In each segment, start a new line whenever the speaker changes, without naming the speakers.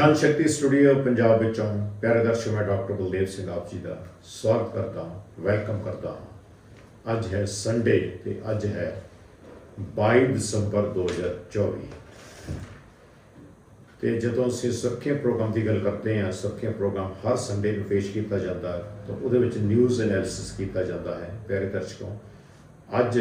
ਜਨ ਸ਼ਕਤੀ ਸਟੂਡੀਓ ਪੰਜਾਬ ਵਿੱਚੋਂ ਪਿਆਰੇ ਦਰਸ਼ਕ, ਮੈਂ ਡਾਕਟਰ ਬਲਦੇਵ ਸਿੰਘ ਆਪ ਜੀ ਦਾ ਸਵਾਗਤ ਕਰਦਾ ਹਾਂ, ਵੈਲਕਮ ਕਰਦਾ ਹਾਂ। ਅੱਜ ਹੈ ਸੰਡੇ ਤੇ ਅੱਜ ਹੈ 22 ਦਸੰਬਰ 2024 ਤੇ ਜਦੋਂ ਅਸੀਂ ਸੁਰੱਖਿਆ ਪ੍ਰੋਗਰਾਮ ਦੀ ਗੱਲ ਕਰਦੇ ਹਾਂ, ਸੁਰੱਖਿਆ ਪ੍ਰੋਗਰਾਮ ਹਰ ਸੰਡੇ ਨੂੰ ਪੇਸ਼ ਕੀਤਾ ਜਾਂਦਾ ਹੈ, ਤਾਂ ਉਹਦੇ ਵਿੱਚ ਨਿਊਜ਼ ਐਨਾਲਿਸਿਸ ਕੀਤਾ ਜਾਂਦਾ ਹੈ, ਪਿਆਰੇ ਦਰਸ਼ਕੋ। ਅੱਜ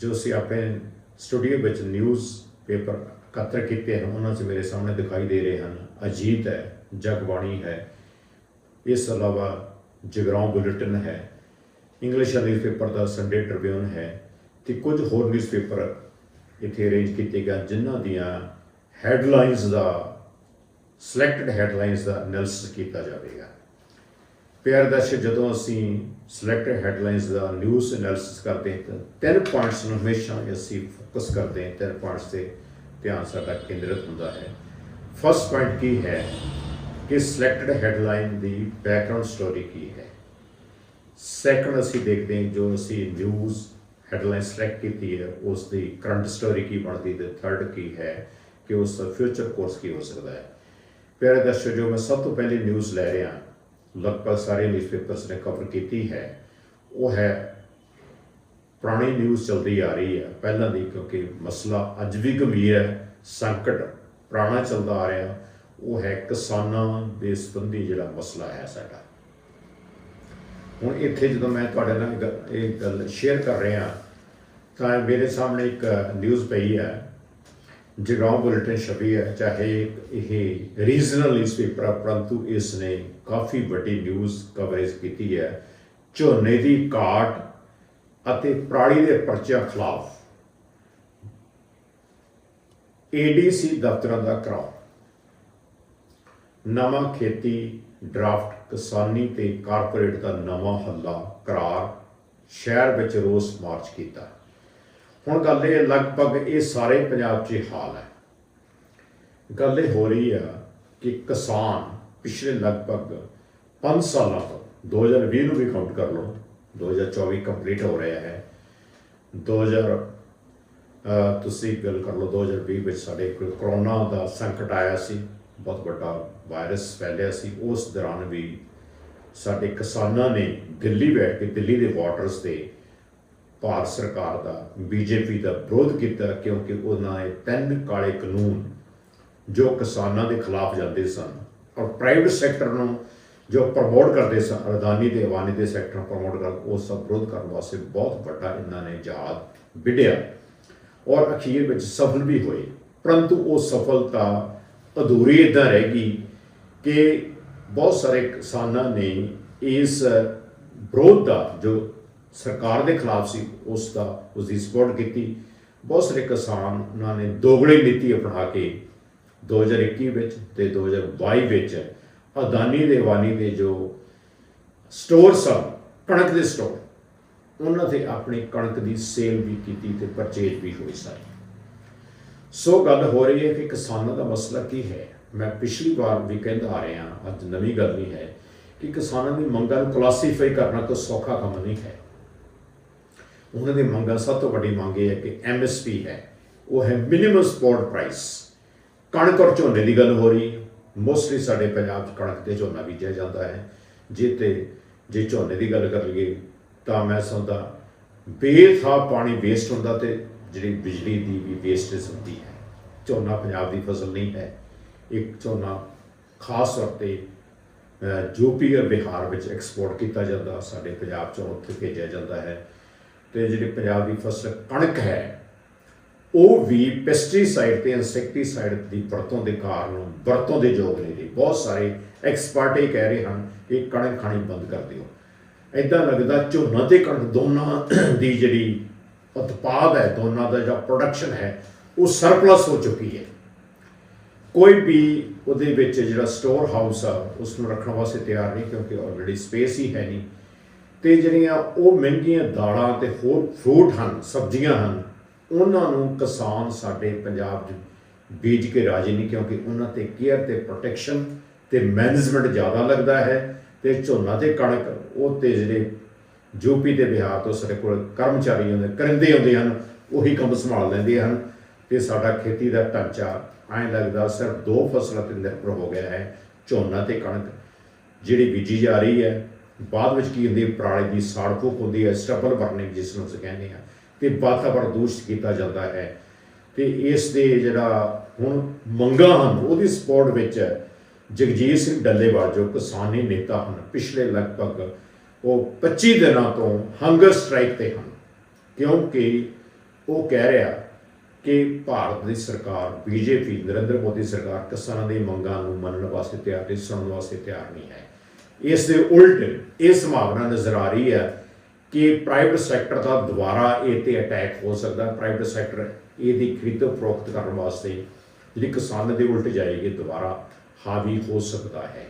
ਜੋ ਅਸੀਂ ਆਪਣੇ ਸਟੂਡੀਓ ਵਿੱਚ ਨਿਊਜ਼ ਪੇਪਰ ਇਕੱਤਰ ਕੀਤੇ ਹਨ, ਉਹਨਾਂ 'ਚ ਮੇਰੇ ਸਾਹਮਣੇ ਦਿਖਾਈ ਦੇ ਰਹੇ ਹਨ। ਅਜੀਤ ਹੈ, ਜਗਬਾਣੀ ਹੈ। ਇਸ ਤੋਂ ਇਲਾਵਾ ਜਗਰਾਉਂ ਬੁਲੇਟਿਨ ਹੈ। ਇੰਗਲਿਸ਼ ਨਿਊਜ਼ਪੇਪਰ ਦਾ ਸੰਡੇ ਟ੍ਰਿਬਿਊਨ ਹੈ ਤੇ ਕੁਝ ਹੋਰ ਨਿਊਜ਼ਪੇਪਰ ਇੱਥੇ ਅਰੇਂਜ ਕੀਤੇ ਗਏ ਜਿਨ੍ਹਾਂ ਦੀਆਂ ਹੈਡਲਾਈਨਸ ਦਾ ਸਿਲੈਕਟਡ ਹੈਡਲਾਈਨਸ ਦਾ ਐਨਾਲਿਸਿਸ ਕੀਤਾ ਜਾਵੇਗਾ। ਪਿਆਰ ਦਰਸ਼ਕ, ਜਦੋਂ ਅਸੀਂ ਸਿਲੈਕਟਡ ਹੈਡਲਾਈਨਸ ਦਾ ਨਿਊਜ਼ ਐਨਾਲਿਸਿਸ ਕਰਦੇ ਹਾਂ, ਤਾਂ ਤਿੰਨ ਪੁਆਇੰਟਸ ਨੂੰ ਹਮੇਸ਼ਾ ਅਸੀਂ ਫੋਕਸ ਕਰਦੇ ਹਾਂ, ਤਿੰਨ ਪੁਆਇੰਟਸ ਤੇ ਧਿਆਨ ਸਾਡਾ ਕੇਂਦਰਿਤ ਹੁੰਦਾ ਹੈ। ਫਸਟ ਪੁਆਇੰਟ ਕੀ ਹੈ ਕਿ ਸਿਲੈਕਟਡ ਹੈਡਲਾਈਨ ਦੀ ਬੈਕਗ੍ਰਾਉਂਡ ਸਟੋਰੀ ਕੀ ਹੈ? ਸੈਕੰਡ ਅਸੀਂ ਦੇਖਦੇ ਹਾਂ ਜੋ ਅਸੀਂ ਨਿਊਜ਼ ਹੈਡਲਾਈਨ ਸਿਲੈਕਟ ਕੀਤੀ ਹੈ ਉਸ ਦੀ ਕਰੰਟ ਸਟੋਰੀ ਕੀ ਬਣਦੀ ਤੇ ਥਰਡ ਕੀ ਹੈ ਕਿ ਉਸ ਦਾ ਫਿਊਚਰ ਕੋਰਸ ਕੀ ਹੋ ਸਕਦਾ ਹੈ। ਪਿਆਰੇ ਦਰਸ਼ਕ, ਜੋ ਮੈਂ ਸਭ ਤੋਂ ਪਹਿਲੇ ਨਿਊਜ਼ ਲੈ ਰਿਹਾ, ਲਗਭਗ ਸਾਰੇ ਨਿਊਜ਼ਪੇਪਰਸ ਨੇ ਕਵਰ ਕੀਤੀ ਹੈ, ਉਹ ਹੈ ਪੁਰਾਣੀ ਨਿਊਜ਼ ਚੱਲਦੀ ਆ ਰਹੀ ਹੈ ਪਹਿਲਾਂ ਦੀ ਕਿਉਂਕਿ ਮਸਲਾ ਅੱਜ ਵੀ ਗੰਭੀਰ ਹੈ, ਸੰਕਟ ਪੁਰਾਣਾ ਚੱਲਦਾ ਆ ਰਿਹਾ। ਉਹ ਹੈ ਕਿਸਾਨਾਂ ਦੇ ਸੰਬੰਧੀ ਜਿਹੜਾ ਮਸਲਾ ਹੈ ਸਾਡਾ। ਹੁਣ ਇੱਥੇ ਜਦੋਂ ਮੈਂ ਤੁਹਾਡੇ ਨਾਲ ਇਹ ਗੱਲ- ਇਹ ਗੱਲ ਸ਼ੇਅਰ ਕਰ ਰਿਹਾ, ਤਾਂ ਮੇਰੇ ਸਾਹਮਣੇ ਇੱਕ ਨਿਊਜ਼ ਪਈ ਹੈ। ਜਗਰਾਉਂ ਬੁਲੇਟਿਨ ਛਪੀ ਹੈ, ਚਾਹੇ ਇਹ ਰੀਜਨਲ ਨਿਊਜ਼ਪੇਪਰ ਹੈ ਪਰੰਤੂ ਇਸ ਨੇ ਕਾਫੀ ਵੱਡੀ ਨਿਊਜ਼ ਕਵਰੇਜ ਕੀਤੀ ਹੈ। ਝੋਨੇ ਦੀ ਘਾਟ ਅਤੇ ਪ੍ਰਾੜੀ ਦੇ ਪਰਚਿਆਂ ਖਿਲਾਫ ਏਡੀਸੀ ਦਫ਼ਤਰਾਂ ਦਾ ਕਰਾਓ ਨਵਾਂ ਖੇਤੀ ਡਰਾਫਟ ਕਿਸਾਨੀ ਤੇ ਕਾਰਪੋਰੇਟ ਦਾ ਨਵਾਂ ਹੱਲਾ ਕਰਾਰ ਸ਼ਹਿਰ ਵਿੱਚ ਰੋਸ ਮਾਰਚ ਕੀਤਾ। ਹੁਣ ਗੱਲ ਇਹ ਲਗਭਗ ਇਹ ਸਾਰੇ ਪੰਜਾਬ 'ਚ ਹਾਲ ਹੈ। ਗੱਲ ਇਹ ਹੋ ਰਹੀ ਆ ਕਿ ਕਿਸਾਨ ਪਿਛਲੇ ਲਗਭਗ 5 ਸਾਲਾਂ ਤੋਂ 2020 ਨੂੰ ਵੀ ਕਾਊਂਟ ਕਰ ਲਓ 2024 ਕੰਪਲੀਟ ਹੋ ਰਿਹਾ ਹੈ। 2000 ਅਹ, ਤੁਸੀਂ ਗੱਲ ਕਰ ਲਓ 2020 ਵਿੱਚ ਸਾਡੇ ਕਰੋਨਾ ਦਾ ਸੰਕਟ ਆਇਆ ਸੀ, ਬਹੁਤ ਵੱਡਾ ਵਾਇਰਸ ਫੈਲਿਆ ਸੀ। ਉਸ ਦੌਰਾਨ ਵੀ ਸਾਡੇ ਕਿਸਾਨਾਂ ਨੇ ਦਿੱਲੀ ਬੈਠ ਕੇ, ਦਿੱਲੀ ਦੇ ਵਾਟਰਸ ਤੇ ਭਾਰਤ ਸਰਕਾਰ ਦਾ ਬੀਜੇਪੀ ਦਾ ਵਿਰੋਧ ਕੀਤਾ ਕਿਉਂਕਿ ਉਹਨਾਂ ਨੇ ਤਿੰਨ ਕਾਲੇ ਕਾਨੂੰਨ ਜੋ ਕਿਸਾਨਾਂ ਦੇ ਖਿਲਾਫ ਜਾਂਦੇ ਸਨ ਔਰ ਪ੍ਰਾਈਵੇਟ ਸੈਕਟਰ ਨੂੰ ਜੋ ਪ੍ਰਮੋਟ ਕਰਦੇ ਸਨ ਅਰਦਾਨੀ ਤੇ ਅਵਾਨੀ ਦੇ ਸੈਕਟਰ ਨੂੰ ਪ੍ਰਮੋਟ ਕਰ ਉਸ ਸਭ ਵਿਰੋਧ ਕਰਨ ਵਾਸਤੇ ਬਹੁਤ ਵੱਡਾ ਇਹਨਾਂ ਨੇ ਜਹਾਦ ਵਿੱਢਿਆ। ਔਰ ਅਖੀਰ ਵਿੱਚ ਸਫਲ ਵੀ ਹੋਏ। ਪਰੰਤੂ ਉਹ ਸਫਲਤਾ ਅਧੂਰੀ ਇਦਾਂ ਰਹਿ ਗਈ ਕਿ ਬਹੁਤ ਸਾਰੇ ਕਿਸਾਨਾਂ ਨੇ ਇਸ ਵਿਰੋਧ ਦਾ, ਜੋ ਸਰਕਾਰ ਦੇ ਖਿਲਾਫ ਸੀ, ਉਸ ਦਾ, ਉਸ ਦੀ ਸਪੋਰਟ ਕੀਤੀ। ਬਹੁਤ ਸਾਰੇ ਕਿਸਾਨ ਉਹਨਾਂ ਨੇ ਦੋਗਲੇ ਨੀਤੀ ਅਪਣਾ ਕੇ 2021 ਵਿੱਚ ਤੇ 2022 ਵਿੱਚ ਅਦਾਨੀ ਦੇ ਵਾਨੀ ਦੇ ਜੋ ਸਟੋਰ ਸਨ, ਕਣਕ ਦੇ ਸਟੋਰ ਉਹਨਾਂ ਤੇ ਆਪਣੀ ਕਣਕ ਦੀ ਸੇਲ ਵੀ ਕੀਤੀ ਤੇ ਪਰਚੇਜ ਵੀ ਹੋਈ ਸਾਰੀ। ਸੋ ਗੱਲ ਹੋ ਰਹੀ ਹੈ ਕਿ ਕਿਸਾਨਾਂ ਦਾ ਮਸਲਾ ਕੀ ਹੈ? ਮੈਂ ਪਿਛਲੀ ਵਾਰ ਵੀ ਕਹਿੰਦਾ ਆ ਰਿਹਾ, ਅੱਜ ਨਵੀਂ ਗੱਲ ਨਹੀਂ ਹੈ ਕਿ ਕਿਸਾਨਾਂ ਦੀ ਮੰਗਾਂ ਨੂੰ ਕਲਾਸੀਫਾਈ ਕਰਨਾ ਕੋਈ ਸੌਖਾ ਕੰਮ ਨਹੀਂ ਹੈ। ਉਹਨਾਂ ਦੀ ਮੰਗਾਂ ਸਭ ਤੋਂ ਵੱਡੀ ਮੰਗ ਇਹ ਹੈ ਕਿ ਐਮਐਸਪੀ ਹੈ, ਉਹ ਹੈ ਮਿਨੀਮਮ ਸਪੋਰਟ ਪ੍ਰਾਈਸ ਕਣਕ ਔਰ ਝੋਨੇ ਦੀ ਗੱਲ ਹੋ ਰਹੀ ਮੋਸਟਲੀ ਸਾਡੇ ਪੰਜਾਬ 'ਚ ਕਣਕ ਤੇ ਝੋਨਾ ਬੀਜਿਆ ਜਾਂਦਾ ਹੈ। ਜੇ ਤੇ ਜੇ ਝੋਨੇ ਦੀ ਗੱਲ ਕਰ ਲਈਏ, ਤਾਂ ਮੈਂ ਸਮਝਦਾ ਬੇਥਾ ਪਾਣੀ ਵੇਸਟ ਹੁੰਦਾ ਤੇ ਜਿਹੜੀ ਬਿਜਲੀ ਦੀ ਵੀ ਵੇਸਟੇਜ ਹੁੰਦੀ ਹੈ। ਝੋਨਾ ਪੰਜਾਬ ਦੀ ਫਸਲ ਨਹੀਂ ਹੈ। ਇੱਕ ਝੋਨਾ ਖਾਸ ਤੌਰ ਤੇ ਯੂਪੀ ਔਰ ਬਿਹਾਰ ਵਿੱਚ ਐਕਸਪੋਰਟ ਕੀਤਾ ਜਾਂਦਾ, ਸਾਡੇ ਪੰਜਾਬ ਚੋਂ ਉੱਥੇ ਭੇਜਿਆ ਜਾਂਦਾ ਹੈ। ਤੇ ਜਿਹੜੀ ਪੰਜਾਬ ਦੀ ਫਸਲ ਕਣਕ ਹੈ ਉਹ ਵੀ ਪੈਸਟੀਸਾਈਡ ਤੇ ਇਨਸੈਕਟੀਸਾਈਡ ਦੀ ਵਰਤੋਂ ਦੇ ਕਾਰਨ, ਵਰਤੋਂ ਦੇ ਯੋਗ ਨਹੀਂ ਰਹੀ ਬਹੁਤ ਸਾਰੇ ਐਕਸਪਰਟ ਇਹ ਕਹਿ ਰਹੇ ਹਨ ਕਿ ਕਣਕ ਖਾਣੀ ਬੰਦ ਕਰ ਦਿਓ। ਇਦਾਂ ਲੱਗਦਾ ਝੋਨਾ ਤੇ ਕਣਕ ਦੋਨਾਂ ਦੀ ਜਿਹੜੀ ਉਤਪਾਦ ਹੈ, ਦੋਨਾਂ ਦਾ ਜਿਹੜਾ ਪ੍ਰੋਡਕਸ਼ਨ ਹੈ, ਉਹ ਸਰਪਲਸ ਹੋ ਚੁੱਕੀ ਹੈ। ਕੋਈ ਵੀ ਉਹਦੇ ਵਿੱਚ ਜਿਹੜਾ ਸਟੋਰ ਹਾਊਸ ਆ ਉਸ ਨੂੰ ਰੱਖਣ ਵਾਸਤੇ ਤਿਆਰ ਨਹੀਂ ਕਿਉਂਕਿ ਆਲਰੇਡੀ ਸਪੇਸ ਹੀ ਹੈ ਨਹੀਂ। ਤੇ ਜਿਹੜੀਆਂ ਉਹ ਮਹਿੰਗੀਆਂ ਦਾਲਾਂ ਤੇ ਹੋਰ ਫਰੂਟ ਹਨ, ਸਬਜ਼ੀਆਂ ਹਨ ਉਹਨਾਂ ਨੂੰ ਕਿਸਾਨ ਸਾਡੇ ਪੰਜਾਬ 'ਚ ਬੀਜ ਕੇ ਰਾਜੀ ਨਹੀਂ ਕਿਉਂਕਿ ਉਹਨਾਂ ਤੇ ਕੇਅਰ ਤੇ ਪ੍ਰੋਟੈਕਸ਼ਨ ਤੇ ਮੈਨੇਜਮੈਂਟ ਜ਼ਿਆਦਾ ਲੱਗਦਾ ਹੈ ਤੇ ਝੋਨਾ ਤੇ ਕਣਕ, ਉਹ ਤੇ ਜਿਹੜੇ ਯੂਪੀ ਤੇ ਬਿਹਾਰ ਤੋਂ ਸਾਡੇ ਕੋਲ ਕਰਮਚਾਰੀ ਹੁੰਦੇ, ਕਰਿੰਦੇ ਹੁੰਦੇ ਹਨ, ਉਹੀ ਕੰਮ ਸੰਭਾਲ ਲੈਂਦੇ ਹਨ ਤੇ ਸਾਡਾ ਖੇਤੀ ਦਾ ਢਾਂਚਾ ਐਂ ਲੱਗਦਾ ਸਿਰਫ ਦੋ ਫਸਲਾਂ ਤੇ ਨਿਰਭਰ ਹੋ ਗਿਆ ਹੈ, ਝੋਨਾ ਤੇ ਕਣਕ। ਜਿਹੜੀ ਬੀਜੀ ਜਾ ਰਹੀ ਹੈ, ਬਾਅਦ ਵਿੱਚ ਕੀ ਹੁੰਦੀ ਹੈ, ਪਰਾਲੀ ਦੀ ਸਾੜ ਫੂਕ ਹੁੰਦੀ ਹੈ, ਸਟਬਲ ਬਰਨਿੰਗ ਜਿਸ ਨੂੰ ਅਸੀਂ ਕਹਿੰਦੇ ਹਾਂ। ਤੇ ਵਾਤਾਵਰਣ ਦੂਸ਼ਿਤ ਕੀਤਾ ਜਾਂਦਾ ਹੈ। ਤੇ ਇਸ ਦੇ ਜਿਹੜਾ ਹੁਣ ਮੰਗਾਂ ਹਨ, ਉਹਦੀ ਸਪੋਰਟ ਵਿੱਚ ਜਗਜੀਤ ਸਿੰਘ ਡੱਲੇਵਾਲ ਜੋ ਕਿਸਾਨੀ ਨੇਤਾ ਹਨ, ਪਿਛਲੇ ਲਗਭਗ ਉਹ 25 ਦਿਨਾਂ ਤੋਂ ਹੰਗਰ ਸਟ੍ਰਾਈਕ ਤੇ ਹਨ। ਕਿਉਂਕਿ ਉਹ ਕਹਿ ਰਿਹਾ ਕਿ ਭਾਰਤ ਦੀ ਸਰਕਾਰ, ਬੀਜੇਪੀ, ਨਰਿੰਦਰ ਮੋਦੀ ਸਰਕਾਰ ਕਿਸਾਨਾਂ ਦੀ ਮੰਗਾਂ ਨੂੰ ਮੰਨਣ ਵਾਸਤੇ ਤਿਆਰ ਨਹੀਂ ਸੁਣਨ ਵਾਸਤੇ ਤਿਆਰ ਨਹੀਂ ਹੈ। ਇਸ ਦੇ ਉਲਟ ਇਹ ਸੰਭਾਵਨਾ ਨਜ਼ਰ ਆ ਰਹੀ ਹੈ ਕਿ ਪ੍ਰਾਈਵੇਟ ਸੈਕਟਰ ਦਾ ਦੁਬਾਰਾ ਇਹ ਤੇ ਅਟੈਕ ਹੋ ਸਕਦਾ ਪ੍ਰਾਈਵੇਟ ਸੈਕਟਰ ਇਹਦੀ ਖਰੀਦ ਫਰੋਖਤ ਕਰਨ ਵਾਸਤੇ ਜਿਹੜੀ ਕਿਸਾਨ ਦੇ ਉਲਟ ਜਾਏਗੀ, ਦੁਬਾਰਾ ਹਾਵੀ ਹੋ ਸਕਦਾ ਹੈ।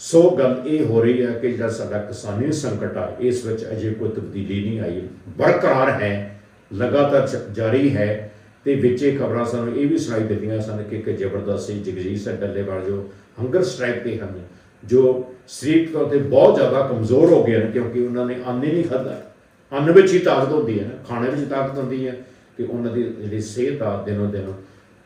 ਸੋ ਗੱਲ ਇਹ ਹੋ ਰਹੀ ਹੈ ਕਿ ਜਿਹੜਾ ਸਾਡਾ ਕਿਸਾਨੀ ਸੰਕਟ ਆ, ਇਸ ਵਿੱਚ ਅਜੇ ਕੋਈ ਤਬਦੀਲੀ ਨਹੀਂ ਆਈ। ਬਰਕਰਾਰ ਹੈ, ਲਗਾਤਾਰ ਜਾਰੀ ਹੈ ਤੇ ਇਹ ਖਬਰਾਂ ਸਾਨੂੰ ਇਹ ਵੀ ਸੁਣਾਈ ਦਿੱਤੀਆਂ ਸਨ ਕਿ ਇੱਕ ਜ਼ਬਰਦਸਤ ਜਗਜੀਤ ਸਿੰਘ ਡੱਲੇਵਾਲ ਜੋ ਹੰਗਰ ਸਟ੍ਰਾਈਕ ਤੇ ਹਨ, ਜੋ ਸਰੀਰਕ ਤੌਰ ਤੇ ਬਹੁਤ ਜ਼ਿਆਦਾ ਕਮਜ਼ੋਰ ਹੋ ਗਏ ਹਨ ਕਿਉਂਕਿ ਉਹਨਾਂ ਨੇ ਅੰਨ ਹੀ ਨਹੀਂ ਖਾਧਾ। ਅੰਨ ਵਿੱਚ ਹੀ ਤਾਕਤ ਹੁੰਦੀ ਹੈ ਨਾ, ਖਾਣੇ ਵਿੱਚ ਤਾਕਤ ਹੁੰਦੀ ਹੈ ਕਿ ਉਹਨਾਂ ਦੀ ਜਿਹੜੀ ਸਿਹਤ ਆ ਦਿਨੋਂ ਦਿਨ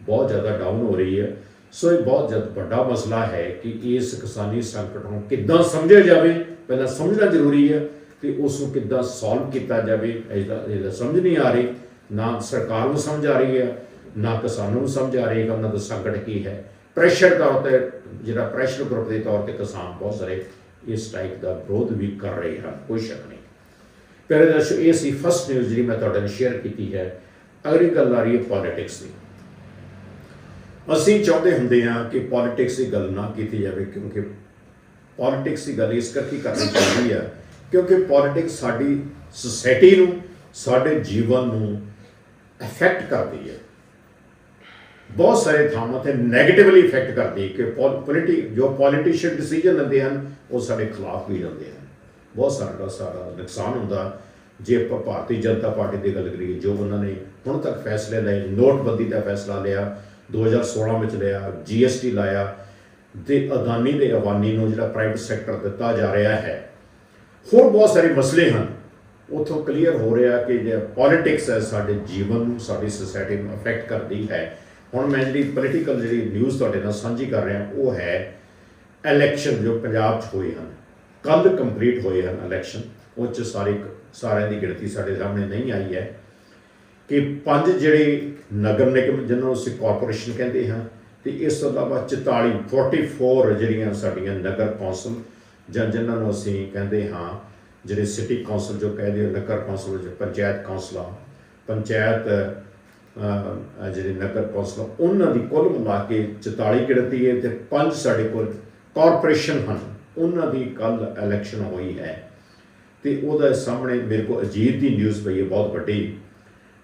ਬਹੁਤ ਜ਼ਿਆਦਾ ਡਾਊਨ ਹੋ ਰਹੀ ਹੈ। ਸੋ ਇਹ ਬਹੁਤ ਜ਼ਿਆਦਾ ਵੱਡਾ ਮਸਲਾ ਹੈ ਕਿ ਇਸ ਕਿਸਾਨੀ ਸੰਕਟ ਨੂੰ ਕਿੱਦਾਂ ਸਮਝਿਆ ਜਾਵੇ, ਪਹਿਲਾਂ ਸਮਝਣਾ ਜ਼ਰੂਰੀ ਹੈ ਤੇ ਉਸ ਨੂੰ ਕਿੱਦਾਂ ਸੋਲਵ ਕੀਤਾ ਜਾਵੇ ਇਹਦਾ ਸਮਝ ਨਹੀਂ ਆ ਰਹੀ। ਨਾ ਸਰਕਾਰ ਨੂੰ ਸਮਝ ਆ ਰਹੀ ਹੈ, ਨਾ ਕਿਸਾਨਾਂ ਨੂੰ ਸਮਝ ਆ ਰਹੀ ਹੈ ਕਿ ਉਹਨਾਂ ਦਾ ਸੰਕਟ ਕੀ ਹੈ। ਪ੍ਰੈਸ਼ਰ ਤੌਰ ਤੇ ਜਿਹੜਾ ਪ੍ਰੈਸ਼ਰ ਗਰੁੱਪ ਦੇ ਤੌਰ ਤੇ ਕਿਸਾਨ ਬਹੁਤ ਸਾਰੇ ਇਸ ਟਾਈਪ ਦਾ ਵਿਰੋਧ ਵੀ ਕਰ ਰਹੇ ਹਨ, ਕੋਈ ਸ਼ੱਕ ਨਹੀਂ। ਪਹਿਲੇ ਦਰਸ਼ੋ ਇਹ ਸੀ ਫਸਟ ਨਿਊਜ਼ ਜਿਹੜੀ ਮੈਂ ਤੁਹਾਡੇ ਨਾਲ ਸ਼ੇਅਰ ਕੀਤੀ ਹੈ, ਅਗਲੀ ਗੱਲ ਆ ਰਹੀ ਹੈ ਪੋਲਿਟਿਕਸ ਦੀ। ਅਸੀਂ ਚਾਹੁੰਦੇ ਹੁੰਦੇ ਹਾਂ ਕਿ ਪੋਲਿਟਿਕਸ ਦੀ ਗੱਲ ਨਾ ਕੀਤੀ ਜਾਵੇ, ਕਿਉਂਕਿ ਪੋਲਿਟਿਕਸ ਦੀ ਗੱਲ ਇਸ ਕਰਕੇ ਕਰਨੀ ਚਾਹੀਦੀ ਹੈ ਕਿਉਂਕਿ ਪੋਲਿਟਿਕਸ ਸਾਡੀ ਸੋਸਾਇਟੀ ਨੂੰ, ਸਾਡੇ ਜੀਵਨ ਨੂੰ ਅਫੈਕਟ ਕਰਦੀ ਹੈ। ਬਹੁਤ ਸਾਰੇ ਥਾਵਾਂ ਤੇ 네ਗੇਟਿਵਲੀ ਇਫੈਕਟ ਕਰਦੀ ਹੈ ਕਿ ਪੋਲਿਟੀ ਜੋ ਪੋਲੀਟੀਸ਼ੀਅਨ ਡਿਸੀਜਨ ਲੈਂਦੇ ਹਨ, ਉਹ ਸਾਡੇ ਖਿਲਾਫ ਵੀ ਜਾਂਦੇ ਹਨ। ਬਹੁਤ ਸਾਰਾ ਸਾਡਾ ਨੁਕਸਾਨ ਹੁੰਦਾ। ਜੇ ਆਪਾਂ ਭਾਰਤੀ ਜਨਤਾ ਪਾਰਟੀ ਦੀ ਗੱਲ ਕਰੀਏ, ਜੋ ਉਹਨਾਂ ਨੇ ਹੁਣ ਤੱਕ ਫੈਸਲੇ ਲਏ, ਨੋਟਬੰਦੀ ਦਾ ਫੈਸਲਾ ਲਿਆ 2016 ਵਿੱਚ ਲਿਆ ਜੀਐਸਟੀ ਲਾਇਆ, ਤੇ ਅਦਾਨੀ ਦੇ ਅਵਾਨੀ ਨੂੰ ਜਿਹੜਾ ਪ੍ਰਾਈਵੇਟ ਸੈਕਟਰ ਦਿੱਤਾ ਜਾ ਰਿਹਾ ਹੈ। ਹੋਰ ਬਹੁਤ ਸਾਰੇ ਮਸਲੇ ਹਨ। ਉਥੋਂ ਕਲੀਅਰ ਹੋ ਰਿਹਾ ਕਿ ਜੇ ਪੋਲਿਟਿਕਸ ਹੈ, ਸਾਡੇ ਜੀਵਨ ਨੂੰ, ਸਾਡੀ ਸੋਸਾਇਟੀ ਨੂੰ ਅਫੈਕਟ ਕਰਦੀ ਹੈ। ਹੁਣ ਮੈਂ ਜਿਹੜੀ ਪੋਲੀਟੀਕਲ ਜਿਹੜੀ ਨਿਊਜ਼ ਤੁਹਾਡੇ ਨਾਲ ਸਾਂਝੀ ਕਰ ਰਿਹਾ, ਉਹ ਹੈ ਇਲੈਕਸ਼ਨ ਜੋ ਪੰਜਾਬ 'ਚ ਹੋਏ ਹਨ। ਕੱਲ ਕੰਪਲੀਟ ਹੋਏ ਹਨ ਇਲੈਕਸ਼ਨ ਉਹ 'ਚ ਸਾਰੇ ਸਾਰਿਆਂ ਦੀ ਗਿਣਤੀ ਸਾਡੇ ਸਾਹਮਣੇ ਨਹੀਂ ਆਈ ਹੈ ਕਿ ਪੰਜ ਜਿਹੜੇ ਨਗਰ ਨਿਗਮ ਜਿਹਨਾਂ ਨੂੰ ਅਸੀਂ ਕਾਰਪੋਰੇਸ਼ਨ ਕਹਿੰਦੇ ਹਾਂ, ਤੇ ਇਸ ਤੋਂ ਇਲਾਵਾ 44 44 ਜਿਹੜੀਆਂ ਸਾਡੀਆਂ ਨਗਰ ਕੌਂਸਲ ਜਾਂ ਜਿਨ੍ਹਾਂ ਨੂੰ ਅਸੀਂ ਕਹਿੰਦੇ ਹਾਂ, ਜਿਹੜੇ ਸਿਟੀ ਕੌਂਸਲ ਜੋ ਕਹਿੰਦੇ ਹੋ ਨਗਰ ਕੌਂਸਲ ਜੋ ਪੰਚਾਇਤ ਕੌਂਸਲਾਂ, ਪੰਚਾਇਤ ਜਿਹੜੇ ਨਗਰ ਕੌਂਸਲ ਉਹਨਾਂ ਦੀ ਕੁੱਲ ਮਿਲਾ ਕੇ 44 ਗਿਣਤੀ ਹੈ ਤੇ ਪੰਜ ਸਾਡੇ ਕੋਲ ਕਾਰਪੋਰੇਸ਼ਨ ਹਨ। ਉਹਨਾਂ ਦੀ ਕੱਲ ਇਲੈਕਸ਼ਨ ਹੋਈ ਹੈ। ਤੇ ਉਹਦੇ ਸਾਹਮਣੇ ਮੇਰੇ ਕੋਲ ਅਜੀਤ ਦੀ ਨਿਊਜ਼ ਪਈ ਹੈ, ਬਹੁਤ ਵੱਡੀ।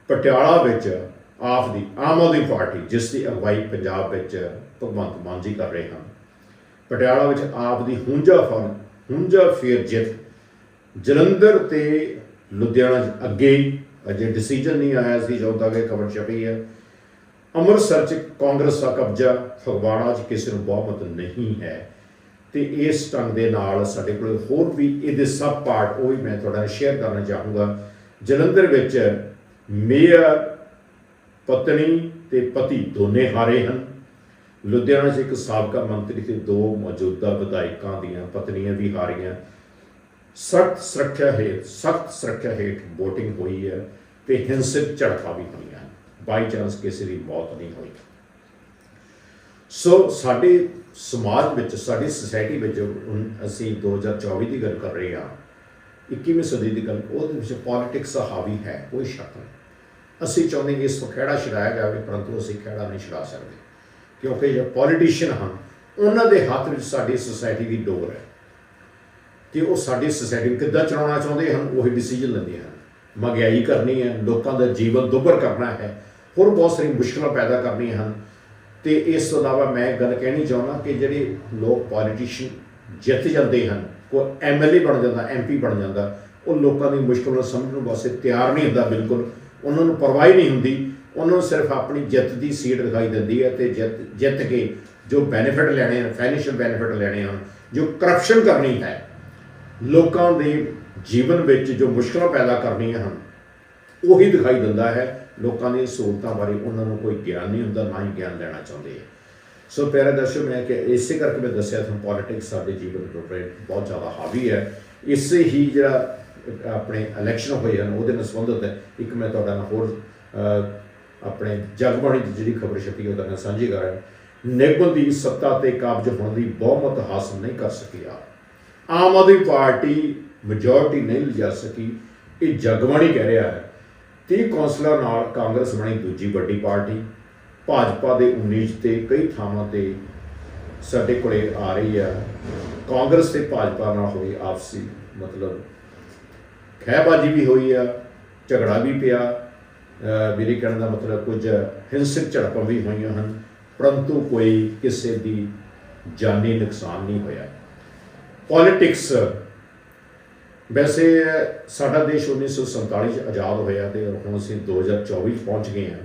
ਪਟਿਆਲਾ ਵਿੱਚ ਆਪ ਦੀ ਆਮ ਆਦਮੀ ਪਾਰਟੀ, ਜਿਸ ਦੀ ਅਗਵਾਈ ਪੰਜਾਬ ਵਿੱਚ ਭਗਵੰਤ ਮਾਨ ਜੀ ਕਰ ਰਹੇ ਹਨ। ਪਟਿਆਲਾ ਵਿੱਚ ਆਪ ਦੀ ਹੁੰਜਾ ਫਨ ਹੁੰਜਾ ਫੇਰ ਜਿੱਤ। ਜਲੰਧਰ ਤੇ ਲੁਧਿਆਣਾ 'ਚ ਅੱਗੇ ਅਜੇ ਡਿਸੀਜਨ ਨਹੀਂ ਆਇਆ ਸੀ ਜਦੋਂ ਤੱਕ ਖਬਰ ਛਪੀ ਹੈ। ਅੰਮ੍ਰਿਤਸਰ 'ਚ ਕਾਂਗਰਸ ਦਾ ਕਬਜ਼ਾ ਫਗਵਾੜਾ 'ਚ ਕਿਸੇ ਨੂੰ ਬਹੁਮਤ ਨਹੀਂ ਹੈ। ਤੇ ਇਸ ਢੰਗ ਦੇ ਨਾਲ ਸਾਡੇ ਕੋਲ ਹੋਰ ਵੀ ਇਹਦੇ ਸਭ ਪਾਰਟ ਉਹ ਵੀ ਮੈਂ ਤੁਹਾਡੇ ਨਾਲ ਸ਼ੇਅਰ ਕਰਨਾ ਚਾਹੂੰਗਾ। ਜਲੰਧਰ ਵਿੱਚ ਮੇਅਰ, ਪਤਨੀ ਤੇ ਪਤੀ ਦੋਨੇ ਹਾਰੇ ਹਨ। ਲੁਧਿਆਣਾ 'ਚ ਇੱਕ ਸਾਬਕਾ ਮੰਤਰੀ ਤੇ ਦੋ ਮੌਜੂਦਾ ਵਿਧਾਇਕਾਂ ਦੀਆਂ ਪਤਨੀਆਂ ਵੀ ਹਾਰੀਆਂ। ਸਖਤ ਸੁਰੱਖਿਆ ਹੇਠ, ਸਖਤ ਸੁਰੱਖਿਆ ਹੇਠ VOTING ਹੋਈ ਹੈ ਤੇ ਹਿੰਸਕ ਝੜਪਾਂ ਵੀ ਹੋਈਆਂ ਬਾਈ ਚਾਂਸ ਕਿਸੇ ਦੀ ਮੌਤ ਨਹੀਂ ਹੋਈ। ਸੋ ਸਾਡੇ ਸਮਾਜ ਵਿੱਚ, ਸਾਡੀ ਸੁਸਾਇਟੀ ਵਿੱਚ ਹੁਣ ਅਸੀਂ 2024 ਦੀ ਗੱਲ ਕਰ ਰਹੇ ਹਾਂ 21ਵੀਂ ਸਦੀ ਦੀ ਗੱਲ, ਉਹਦੇ ਵਿੱਚ ਪੋਲਿਟਿਕਸ ਹਾਵੀ ਹੈ, ਕੋਈ ਸ਼ੱਕ ਨਹੀਂ। ਅਸੀਂ ਚਾਹੁੰਦੇ ਕਿ ਇਸ ਤੋਂ ਖਹਿੜਾ ਛਡਾਇਆ ਜਾਵੇ, ਪਰੰਤੂ ਅਸੀਂ ਖਹਿੜਾ ਨਹੀਂ ਛਡਾ ਸਕਦੇ। ਕਿਉਂਕਿ ਜੋ ਪੋਲੀਟੀਸ਼ੀਅਨ ਹਨ, ਉਹਨਾਂ ਦੇ ਹੱਥ ਵਿੱਚ ਸਾਡੀ ਸੁਸਾਇਟੀ ਦੀ ਡੋਰ ਹੈ। ਕਿ ਉਹ ਸਾਡੀ ਸੁਸਾਇਟੀ ਨੂੰ ਕਿੱਦਾਂ ਚਲਾਉਣਾ ਚਾਹੁੰਦੇ ਹਨ, ਉਹੀ ਡਿਸੀਜਨ ਲੈਂਦੇ ਹਨ। ਮਹਿੰਗਾਈ ਕਰਨੀ ਹੈ, ਲੋਕਾਂ ਦਾ ਜੀਵਨ ਦੁੱਭਰ ਕਰਨਾ ਹੈ, ਹੋਰ ਬਹੁਤ ਸਾਰੀ ਮੁਸ਼ਕਲਾਂ ਪੈਦਾ ਕਰਨੀਆਂ ਹਨ। ਤੇ ਇਸ ਤੋਂ ਇਲਾਵਾ ਮੈਂ ਗੱਲ ਕਹਿਣੀ ਚਾਹੁੰਦਾ ਕਿ ਜਿਹੜੇ ਲੋਕ ਪੋਲੀਟੀਸ਼ੀਅਨ ਜਿੱਤ ਜਾਂਦੇ ਹਨ, ਕੋਈ ਐਮਐਲਏ ਬਣ ਜਾਂਦਾ ਐਮਪੀ ਬਣ ਜਾਂਦਾ, ਉਹ ਲੋਕਾਂ ਦੀ ਮੁਸ਼ਕਲ ਨੂੰ ਸਮਝਣ ਵਾਸਤੇ ਤਿਆਰ ਨਹੀਂ ਹੁੰਦਾ ਬਿਲਕੁਲ। ਉਹਨਾਂ ਨੂੰ ਪਰਵਾਹ ਹੀ ਨਹੀਂ ਹੁੰਦੀ। ਉਹਨਾਂ ਨੂੰ ਸਿਰਫ ਆਪਣੀ ਜਿੱਤ ਦੀ ਸੀਟ ਦਿਖਾਈ ਦਿੰਦੀ ਹੈ ਤੇ ਜਿੱਤ ਜਿੱਤ ਕੇ ਜੋ ਬੈਨੀਫਿਟ ਲੈਣੇ ਹਨ ਫਾਈਨੈਂਸ਼ੀਅਲ ਬੈਨੀਫਿਟ ਲੈਣੇ ਹਨ, ਜੋ ਕਰਪਸ਼ਨ ਕਰਨੀ ਹੈ ਲੋਕਾਂ ਦੇ ਜੀਵਨ ਵਿੱਚ ਜੋ ਮੁਸ਼ਕਲਾਂ ਪੈਦਾ ਕਰਨੀਆਂ ਹਨ, ਉਹੀ ਦਿਖਾਈ ਦਿੰਦਾ ਹੈ। ਲੋਕਾਂ ਦੀਆਂ ਸਹੂਲਤਾਂ ਬਾਰੇ ਉਹਨਾਂ ਨੂੰ ਕੋਈ ਗਿਆਨ ਨਹੀਂ ਹੁੰਦਾ, ਨਾ ਹੀ ਗਿਆਨ ਲੈਣਾ ਚਾਹੁੰਦੇ ਆ। ਸੋ ਪਿਆਰੇ ਦਰਸ਼ਕ, ਮੈਂ ਕਿ ਇਸੇ ਕਰਕੇ ਮੈਂ ਦੱਸਿਆ ਤੁਹਾਨੂੰ ਪੋਲਿਟਿਕਸ ਸਾਡੇ ਜੀਵਨ ਦੇ ਉੱਪਰ ਬਹੁਤ ਜ਼ਿਆਦਾ ਹਾਵੀ ਹੈ। ਇਸੇ ਹੀ ਜਿਹੜਾ ਆਪਣੇ ਇਲੈਕਸ਼ਨ ਹੋਏ ਹਨ, ਉਹਦੇ ਨਾਲ ਸੰਬੰਧਿਤ ਹੈ। ਇੱਕ ਮੈਂ ਤੁਹਾਡਾ ਨਾਲ ਹੋਰ ਆਪਣੇ ਜਗਬਾਣੀ ਦੀ ਜਿਹੜੀ ਖਬਰ ਛਪੀ ਹੈ ਉਹਦਾ ਨਾਲ ਸਾਂਝੀ ਕਰ। ਰਿਹਾ ਨਿਗਮ ਦੀ ਸੱਤਾ ਤੇ ਕਾਬਜ ਹੋਣ ਦੀ ਬਹੁਮਤ ਹਾਸਲ ਨਹੀਂ ਕਰ ਸਕਿਆ। ਆਮ ਆਦਮੀ ਪਾਰਟੀ ਮੈਜੋਰਟੀ ਨਹੀਂ ਲਿਜਾ ਸਕੀ। ਇਹ ਜਗਬਾਣੀ ਕਹਿ ਰਿਹਾ ਹੈ। 30 ਕੌਂਸਲਰ ਨਾਲ ਕਾਂਗਰਸ ਬਣੀ ਦੂਜੀ ਵੱਡੀ ਪਾਰਟੀ। ਭਾਜਪਾ ਦੇ 19 ਤੇ ਕਈ ਥਾਵਾਂ ਤੇ ਸਾਡੇ ਕੋਲੇ ਆ ਰਹੀ ਹੈ। ਕਾਂਗਰਸ ਤੇ ਭਾਜਪਾ ਨਾਲ ਹੋਈ ਆਪਸੀ ਮਤਲਬ ਖਹਿਬਾਜੀ ਵੀ ਹੋਈ ਆ, ਝਗੜਾ ਵੀ ਪਿਆ। ਮੇਰੇ ਕਹਿਣ ਦਾ ਮਤਲਬ ਕੁਝ ਹਿੰਸਕ ਝੜਪਾਂ ਵੀ ਹੋਈਆਂ ਹਨ, ਪਰੰਤੂ ਕੋਈ ਕਿਸੇ ਦੀ ਜਾਨੀ ਨੁਕਸਾਨ ਨਹੀਂ ਹੋਇਆ। ਪੋਲਿਟਿਕਸ ਵੈਸੇ ਸਾਡਾ ਦੇਸ਼ 1947 ਚ ਆਜ਼ਾਦ ਹੋਇਆ ਤੇ ਹੁਣ ਅਸੀਂ 2024 ਚ ਪਹੁੰਚ ਗਏ ਹਾਂ।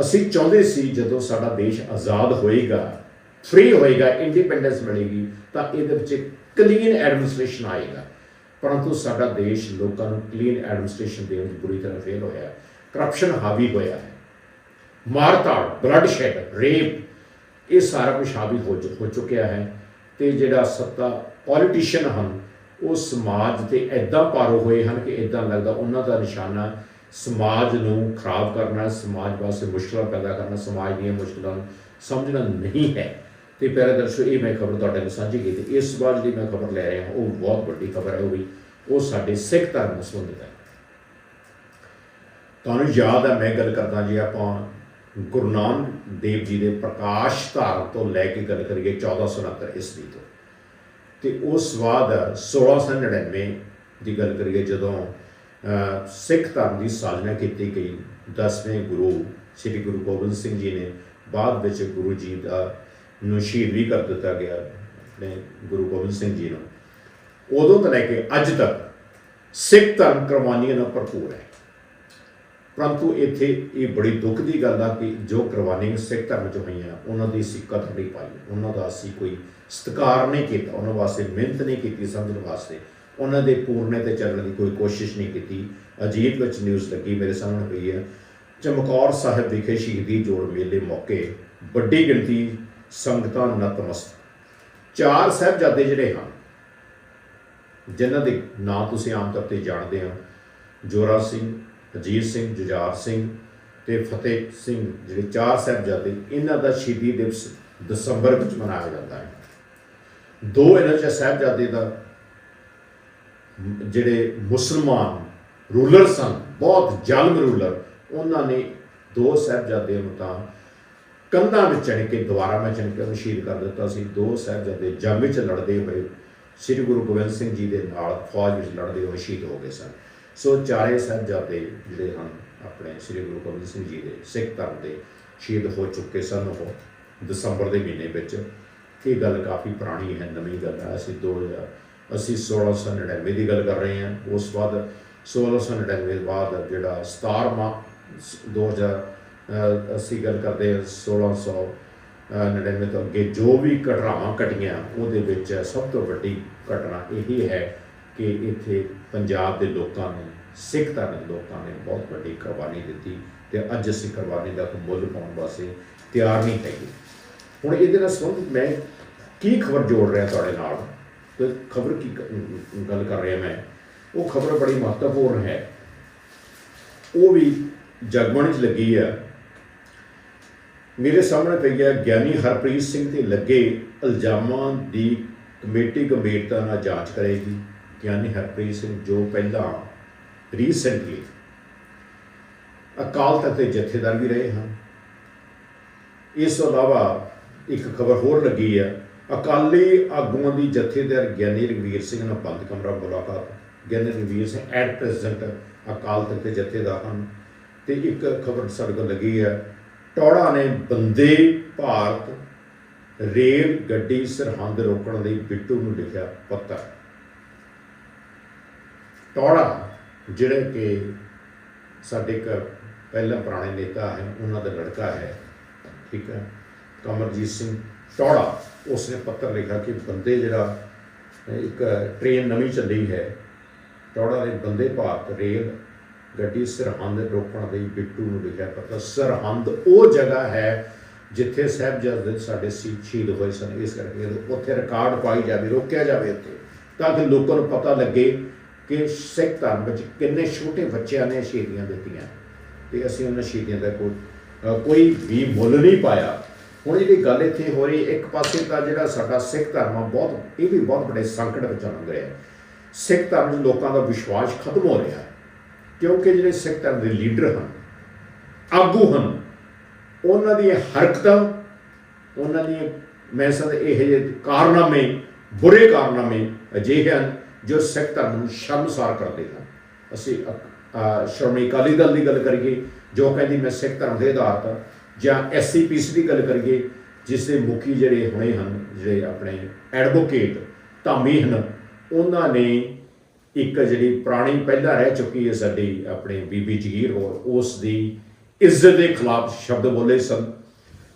ਅਸੀਂ ਚਾਹੁੰਦੇ ਸੀ ਜਦੋਂ ਸਾਡਾ ਦੇਸ਼ ਆਜ਼ਾਦ ਹੋਏਗਾ ਫ੍ਰੀ ਹੋਏਗਾ ਇੰਡੀਪੈਂਡੈਂਸ ਮਿਲੇਗੀ, ਤਾਂ ਇਹਦੇ ਵਿੱਚ ਕਲੀਨ ਐਡਮਿਨਿਸਟ੍ਰੇਸ਼ਨ ਆਏਗਾ। ਪਰੰਤੂ ਸਾਡਾ ਦੇਸ਼ ਲੋਕਾਂ ਨੂੰ ਕਲੀਨ ਐਡਮਿਨਿਸਟ੍ਰੇਸ਼ਨ ਦੇਣ ਵਿੱਚ ਬੁਰੀ ਤਰ੍ਹਾਂ ਫੇਲ ਹੋਇਆ। ਕਰਪਸ਼ਨ ਹਾਵੀ ਹੋਇਆ ਹੈ। ਮਾਰਤਾੜ ਬਲੱਡ ਸ਼ੈਡ ਰੇਪ ਇਹ ਸਾਰਾ ਕੁਝ ਹਾਵੀ ਹੋ ਚੁ- ਹੋ ਚੁੱਕਿਆ ਹੈ। ਤੇ ਜਿਹੜਾ ਸੱਤਾ ਪੋਲੀਟੀਸ਼ੀਅਨ ਹਨ, ਉਹ ਸਮਾਜ ਤੇ ਐਦਾਂ ਪਾਰੋ ਹੋਏ ਹਨ ਕਿ ਐਦਾਂ ਲੱਗਦਾ ਉਹਨਾਂ ਦਾ ਨਿਸ਼ਾਨਾ ਸਮਾਜ ਨੂੰ ਖਰਾਬ ਕਰਨਾ, ਸਮਾਜ ਵਾਸਤੇ ਮੁਸ਼ਕਲਾਂ ਪੈਦਾ ਕਰਨਾ, ਸਮਾਜ ਦੀਆਂ ਮੁਸ਼ਕਲਾਂ ਨੂੰ ਸਮਝਣਾ ਨਹੀਂ ਹੈ। ਤੇ ਪਿਆਰੇ ਦਰਸ਼ਕੋ, ਇਹ ਮੈਂ ਖਬਰ ਤੁਹਾਡੇ ਨਾਲ ਸਾਂਝੀ ਕੀਤੀ। ਇਸ ਵਾਰ ਜਿਹੜੀ ਮੈਂ ਖਬਰ ਲੈ ਰਿਹਾ, ਉਹ ਬਹੁਤ ਵੱਡੀ ਖਬਰ ਹੈ ਉਹ ਵੀ, ਉਹ ਸਾਡੇ ਸਿੱਖ ਧਰਮ ਨਾਲ ਸੰਬੰਧਿਤ ਹੈ। ਤੁਹਾਨੂੰ ਯਾਦ ਹੈ, ਮੈਂ ਗੱਲ ਕਰਦਾ, ਜੀ ਆਪਾਂ ਗੁਰੂ ਨਾਨਕ ਦੇਵ ਜੀ ਦੇ ਪ੍ਰਕਾਸ਼ ਧਾਰਨ ਤੋਂ ਲੈ ਕੇ ਗੱਲ ਕਰੀਏ 1469 ਈਸਵੀ ਤੋਂ। ਤੇ ਉਸ ਬਾਅਦ 1699 ਦੀ ਗੱਲ ਕਰੀਏ ਜਦੋਂ ਸਿੱਖ ਧਰਮ ਦੀ ਸਾਜਨਾ ਕੀਤੀ ਗਈ। 10ਵੇਂ ਗੁਰੂ ਸ੍ਰੀ ਗੁਰੂ ਗੋਬਿੰਦ ਸਿੰਘ ਜੀ ਨੇ ਬਾਅਦ ਵਿੱਚ ਗੁਰੂ ਜੀ ਦਾ ਨੂੰ ਸ਼ਹੀਦ ਵੀ ਕਰ ਦਿੱਤਾ ਗਿਆ ਆਪਣੇ ਗੁਰੂ ਗੋਬਿੰਦ ਸਿੰਘ ਜੀ ਨੂੰ। ਉਦੋਂ ਤੋਂ ਲੈ ਕੇ ਅੱਜ ਤੱਕ ਸਿੱਖ ਧਰਮ ਕੁਰਬਾਨੀਆਂ ਨਾਲ ਭਰਪੂਰ ਹੈ। ਪਰੰਤੂ ਇੱਥੇ ਇਹ ਬੜੀ ਦੁੱਖ ਦੀ ਗੱਲ ਆ ਕਿ ਜੋ ਕੁਰਬਾਨੀਆਂ ਸਿੱਖ ਧਰਮ 'ਚ ਹੋਈਆਂ, ਉਹਨਾਂ ਦੀ ਅਸੀਂ ਕਦਰ ਨਹੀਂ ਪਾਈ। ਉਹਨਾਂ ਦਾ ਅਸੀਂ ਕੋਈ ਸਤਿਕਾਰ ਨਹੀਂ ਕੀਤਾ, ਉਹਨਾਂ ਵਾਸਤੇ ਮਿਹਨਤ ਨਹੀਂ ਕੀਤੀ, ਸਮਝਣ ਵਾਸਤੇ। ਉਹਨਾਂ ਦੇ ਪੂਰਨੇ ਤੇ ਚੱਲਣ ਦੀ ਕੋਈ ਕੋਸ਼ਿਸ਼ ਨਹੀਂ ਕੀਤੀ। ਅਜੀਤ ਵਿੱਚ ਨਿਊਜ਼ ਲੱਗੀ, ਮੇਰੇ ਸਾਹਮਣੇ ਪਈ ਹੈ, ਚਮਕੌਰ ਸਾਹਿਬ ਵਿਖੇ ਸ਼ਹੀਦੀ ਜੋੜ ਮੇਲੇ ਮੌਕੇ ਵੱਡੀ ਗਿਣਤੀ ਸੰਗਤਾਂ ਨਤਮਸਤ ਚਾਰ ਸਾਹਿਬਜ਼ਾਦੇ ਜਿਹੜੇ ਹਨ, ਜਿਨ੍ਹਾਂ ਦੇ ਨਾਂ ਤੁਸੀਂ ਆਮ ਤੌਰ ਤੇ ਜਾਣਦੇ ਹੋ ਜੋਰਾ ਸਿੰਘ ਅਜੀਤ ਸਿੰਘ, ਜੁਝਾਰ ਸਿੰਘ ਤੇ ਫਤਿਹ ਸਿੰਘ, ਜਿਹੜੇ ਚਾਰ ਸਾਹਿਬਜ਼ਾਦੇ, ਇਹਨਾਂ ਦਾ ਸ਼ਹੀਦੀ ਦਿਵਸ ਦਸੰਬਰ ਵਿੱਚ ਮਨਾਇਆ ਜਾਂਦਾ ਹੈ। ਦੋ ਇਹਨਾਂ ਚ ਸਾਹਿਬਜ਼ਾਦੇ ਦਾ ਜਿਹੜੇ ਮੁਸਲਮਾਨ ਰੂਲਰ ਸਨ, ਬਹੁਤ ਜ਼ਾਲਮ ਰੂਲਰ, ਉਹਨਾਂ ਨੇ ਦੋ ਸਾਹਿਬਜ਼ਾਦਿਆਂ ਨੂੰ ਤਾਂ ਕੰਧਾਂ ਵਿੱਚ ਚੜ ਕੇ ਦੁਆਰਾ ਮੈਂ ਚੜ ਕੇ ਸ਼ਹੀਦ ਕਰ ਦਿੱਤਾ ਸੀ। ਦੋ ਸਾਹਿਬਜ਼ਾਦੇ ਜੰਮ ਵਿੱਚ ਲੜਦੇ ਹੋਏ, ਸ੍ਰੀ ਗੁਰੂ ਗੋਬਿੰਦ ਸਿੰਘ ਜੀ ਦੇ ਨਾਲ ਫੌਜ ਵਿੱਚ ਲੜਦੇ ਹੋਏ ਸ਼ਹੀਦ ਹੋ ਗਏ ਸਨ। ਸੋ ਚਾਰੇ ਸਾਹਿਬਜ਼ਾਦੇ ਜਿਹੜੇ ਹਨ ਆਪਣੇ ਸ੍ਰੀ ਗੁਰੂ ਗੋਬਿੰਦ ਸਿੰਘ ਜੀ ਦੇ ਸਿੱਖ ਧਰਮ ਦੇ ਸ਼ਹੀਦ ਹੋ ਚੁੱਕੇ ਸਨ ਉਹ ਦਸੰਬਰ ਦੇ ਮਹੀਨੇ ਵਿੱਚ। ਇਹ ਗੱਲ ਕਾਫੀ ਪੁਰਾਣੀ ਹੈ ਨਵੀਂ ਗੱਲ ਹੈ। ਅਸੀਂ 2000 ਅਸੀਂ 1699 ਦੀ ਗੱਲ ਕਰ ਰਹੇ ਹਾਂ ਉਸ ਤੋਂ ਬਾਅਦ 1699 ਦੇ ਬਾਅਦ ਜਿਹੜਾ 17 ਮਾ 2000 ਅਹ, ਅਸੀਂ ਗੱਲ ਕਰਦੇ ਹਾਂ 1699 ਤੋਂ ਅੱਗੇ ਜੋ ਵੀ ਘਟਨਾਵਾਂ ਘਟੀਆਂ ਉਹਦੇ ਵਿੱਚ ਸਭ ਤੋਂ ਵੱਡੀ ਘਟਨਾ ਇਹ ਹੈ ਕਿ ਇੱਥੇ ਪੰਜਾਬ ਦੇ ਲੋਕਾਂ ਨੇ, ਸਿੱਖ ਧਰਮ ਦੇ ਲੋਕਾਂ ਨੇ ਬਹੁਤ ਵੱਡੀ ਕੁਰਬਾਨੀ ਦਿੱਤੀ ਤੇ ਅੱਜ ਅਸੀਂ ਕੁਰਬਾਨੀ ਦਾ ਮੁੱਲ ਪਾਉਣ ਵਾਸਤੇ ਤਿਆਰ ਨਹੀਂ ਹੈਗੇ। ਹੁਣ ਇਹਦੇ ਨਾਲ ਸੰਬੰਧਿਤ ਮੈਂ ਕੀ ਖਬਰ ਜੋੜ ਰਿਹਾ ਤੁਹਾਡੇ ਨਾਲ? ਤੇ ਖਬਰ ਕੀ ਗੱਲ ਕਰ ਰਿਹਾ ਮੈਂ? ਉਹ ਖਬਰ ਬੜੀ ਮਹੱਤਵਪੂਰਨ ਹੈ। ਉਹ ਵੀ ਜਗਬਾਣੀ 'ਚ ਲੱਗੀ ਹੈ ਮੇਰੇ ਸਾਹਮਣੇ ਪਈ ਹੈ ਗਿਆਨੀ ਹਰਪ੍ਰੀਤ ਸਿੰਘ ਤੇ ਲੱਗੇ ਇਲਜ਼ਾਮਾਂ ਦੀ ਕਮੇਟੀ ਗੰਭੀਰਤਾ ਨਾਲ ਜਾਂਚ ਕਰੇਗੀ। ਗਿਆਨੀ ਹਰਪ੍ਰੀਤ ਸਿੰਘ ਜੋ ਪਹਿਲਾਂ ਰੀਸੈਂਟਲੀ ਅਕਾਲ ਤਖਤ ਦੇ ਜਥੇਦਾਰ ਵੀ ਰਹੇ ਹਨ। ਇਸ ਤੋਂ ਇਲਾਵਾ ਇੱਕ ਖਬਰ ਹੋਰ ਲੱਗੀ ਹੈ, ਅਕਾਲੀ ਆਗੂਆਂ ਦੀ ਜਥੇਦਾਰ ਗਿਆਨੀ ਰਘਵੀਰ ਸਿੰਘ ਨਾਲ ਬੰਦ ਕਮਰਾ ਮੁਲਾਕਾਤ। ਗਿਆਨੀ ਰਘਵੀਰ ਸਿੰਘ ਐਟ ਪ੍ਰੈਜ਼ੈਂਟ ਅਕਾਲ ਤਖਤ ਦੇ ਜਥੇਦਾਰ ਹਨ ਤੇ ਇੱਕ ਖਬਰ ਸਾਡੇ ਕੋਲ ਲੱਗੀ ਹੈ ਟੌੜਾ ਨੇ ਬੰਦੇ ਭਾਰਤ ਰੇਲ ਗੱਡੀ ਸਰਹੰਦ ਰੋਕਣ ਲਈ ਬਿੱਟੂ ਨੂੰ ਲਿਖਿਆ ਪੱਤਰ। ਟੌੜਾ ਜਿਹੜੇ ਕਿ ਸਾਡੇ ਇੱਕ ਪਹਿਲਾਂ ਪੁਰਾਣੇ ਨੇਤਾ ਹੈ ਉਹਨਾਂ ਦਾ ਲੜਕਾ ਹੈ, ਠੀਕ ਹੈ, ਕਮਰਜੀਤ ਸਿੰਘ ਟੌੜਾ, ਉਸਨੇ ਪੱਤਰ ਲਿਖਿਆ ਕਿ ਬੰਦੇ ਜਿਹੜਾ ਇੱਕ ਟ੍ਰੇਨ ਨਵੀਂ ਚੱਲੀ ਹੈ, ਟੌੜਾ ਨੇ ਬੰਦੇ ਭਾਰਤ ਰੇਲ ਗੱਡੀ ਸਰਹੰਦ ਰੋਕਣ ਲਈ ਬਿੱਟੂ ਨੂੰ ਲਿਖਿਆ ਪੱਤਰ, ਸਰਹੰਦ ਉਹ ਜਗ੍ਹਾ ਹੈ ਜਿੱਥੇ ਸਾਹਿਬਜ਼ਾਦੇ ਸਾਡੇ ਸੀ ਸ਼ਹੀਦ ਹੋਏ ਸਨ, ਇਸ ਕਰਕੇ ਉੱਥੇ ਰਿਕਾਰਡ ਪਾਈ ਜਾਵੇ, ਰੋਕਿਆ ਜਾਵੇ ਉੱਥੇ, ਤਾਂ ਕਿ ਲੋਕਾਂ ਨੂੰ ਪਤਾ ਲੱਗੇ ਕਿ ਸਿੱਖ ਧਰਮ ਵਿੱਚ ਕਿੰਨੇ ਛੋਟੇ ਬੱਚਿਆਂ ਨੇ ਸ਼ਹੀਦੀਆਂ ਦਿੱਤੀਆਂ। ਤੇ ਅਸੀਂ ਉਹਨਾਂ ਸ਼ਹੀਦੀਆਂ ਦਾ ਕੋਈ ਕੋਈ ਵੀ ਮੁੱਲ ਨਹੀਂ ਪਾਇਆ। ਹੁਣ ਜਿਹੜੀ ਗੱਲ ਇੱਥੇ ਹੋ ਰਹੀ, ਇੱਕ ਪਾਸੇ ਤਾਂ ਜਿਹੜਾ ਸਾਡਾ ਸਿੱਖ ਧਰਮ ਆ, ਬਹੁਤ, ਇਹ ਵੀ ਬਹੁਤ ਵੱਡੇ ਸੰਕਟ ਵਿੱਚ ਲੰਘ ਰਿਹਾ ਹੈ ਸਿੱਖ ਧਰਮ 'ਚ ਲੋਕਾਂ ਦਾ ਵਿਸ਼ਵਾਸ ਖਤਮ ਹੋ ਰਿਹਾ। ਕਿਉਂਕਿ ਜਿਹੜੇ ਸਿੱਖ ਧਰਮ ਦੇ ਲੀਡਰ ਹਨ, ਆਗੂ ਹਨ, ਉਹਨਾਂ ਦੀਆਂ ਹਰਕਤਾਂ, ਉਹਨਾਂ ਦੀਆਂ, ਮੈਂ ਸਮਝ ਇਹ ਜਿਹੇ ਕਾਰਨਾਮੇ, ਬੁਰੇ ਕਾਰਨਾਮੇ ਅਜਿਹੇ ਹਨ ਜੋ ਸਿੱਖ ਧਰਮ ਨੂੰ ਸ਼ਰਮਸਾਰ ਕਰਦੇ ਹਨ। ਅਸੀਂ ਸ਼੍ਰੋਮਣੀ ਅਕਾਲੀ ਦਲ ਦੀ ਗੱਲ ਕਰੀਏ, ਜੋ ਕਹਿੰਦੀ ਮੈਂ ਸਿੱਖ ਧਰਮ ਦੇ ਆਧਾਰ ਤੇ, ਜਾਂ ਐਸਸੀਪੀਸੀ ਦੀ ਗੱਲ ਕਰੀਏ ਜਿਸ ਦੇ ਮੁਖੀ ਜਿਹੜੇ ਹੁਣੇ ਹਨ, ਜਿਹੜੇ ਆਪਣੇ ਐਡਵੋਕੇਟ ਧਾਮੀ ਹਨ, ਉਹਨਾਂ ਨੇ ਇੱਕ ਜਿਹੜੀ ਪੁਰਾਣੀ ਪਹਿਲਾਂ ਰਹਿ ਚੁੱਕੀ ਹੈ ਸਾਡੀ ਆਪਣੇ ਬੀਬੀ ਜਗੀਰ ਹੋਰ ਉਸ ਦੀ ਇੱਜ਼ਤ ਦੇ ਖਿਲਾਫ ਸ਼ਬਦ ਬੋਲੇ ਸਨ।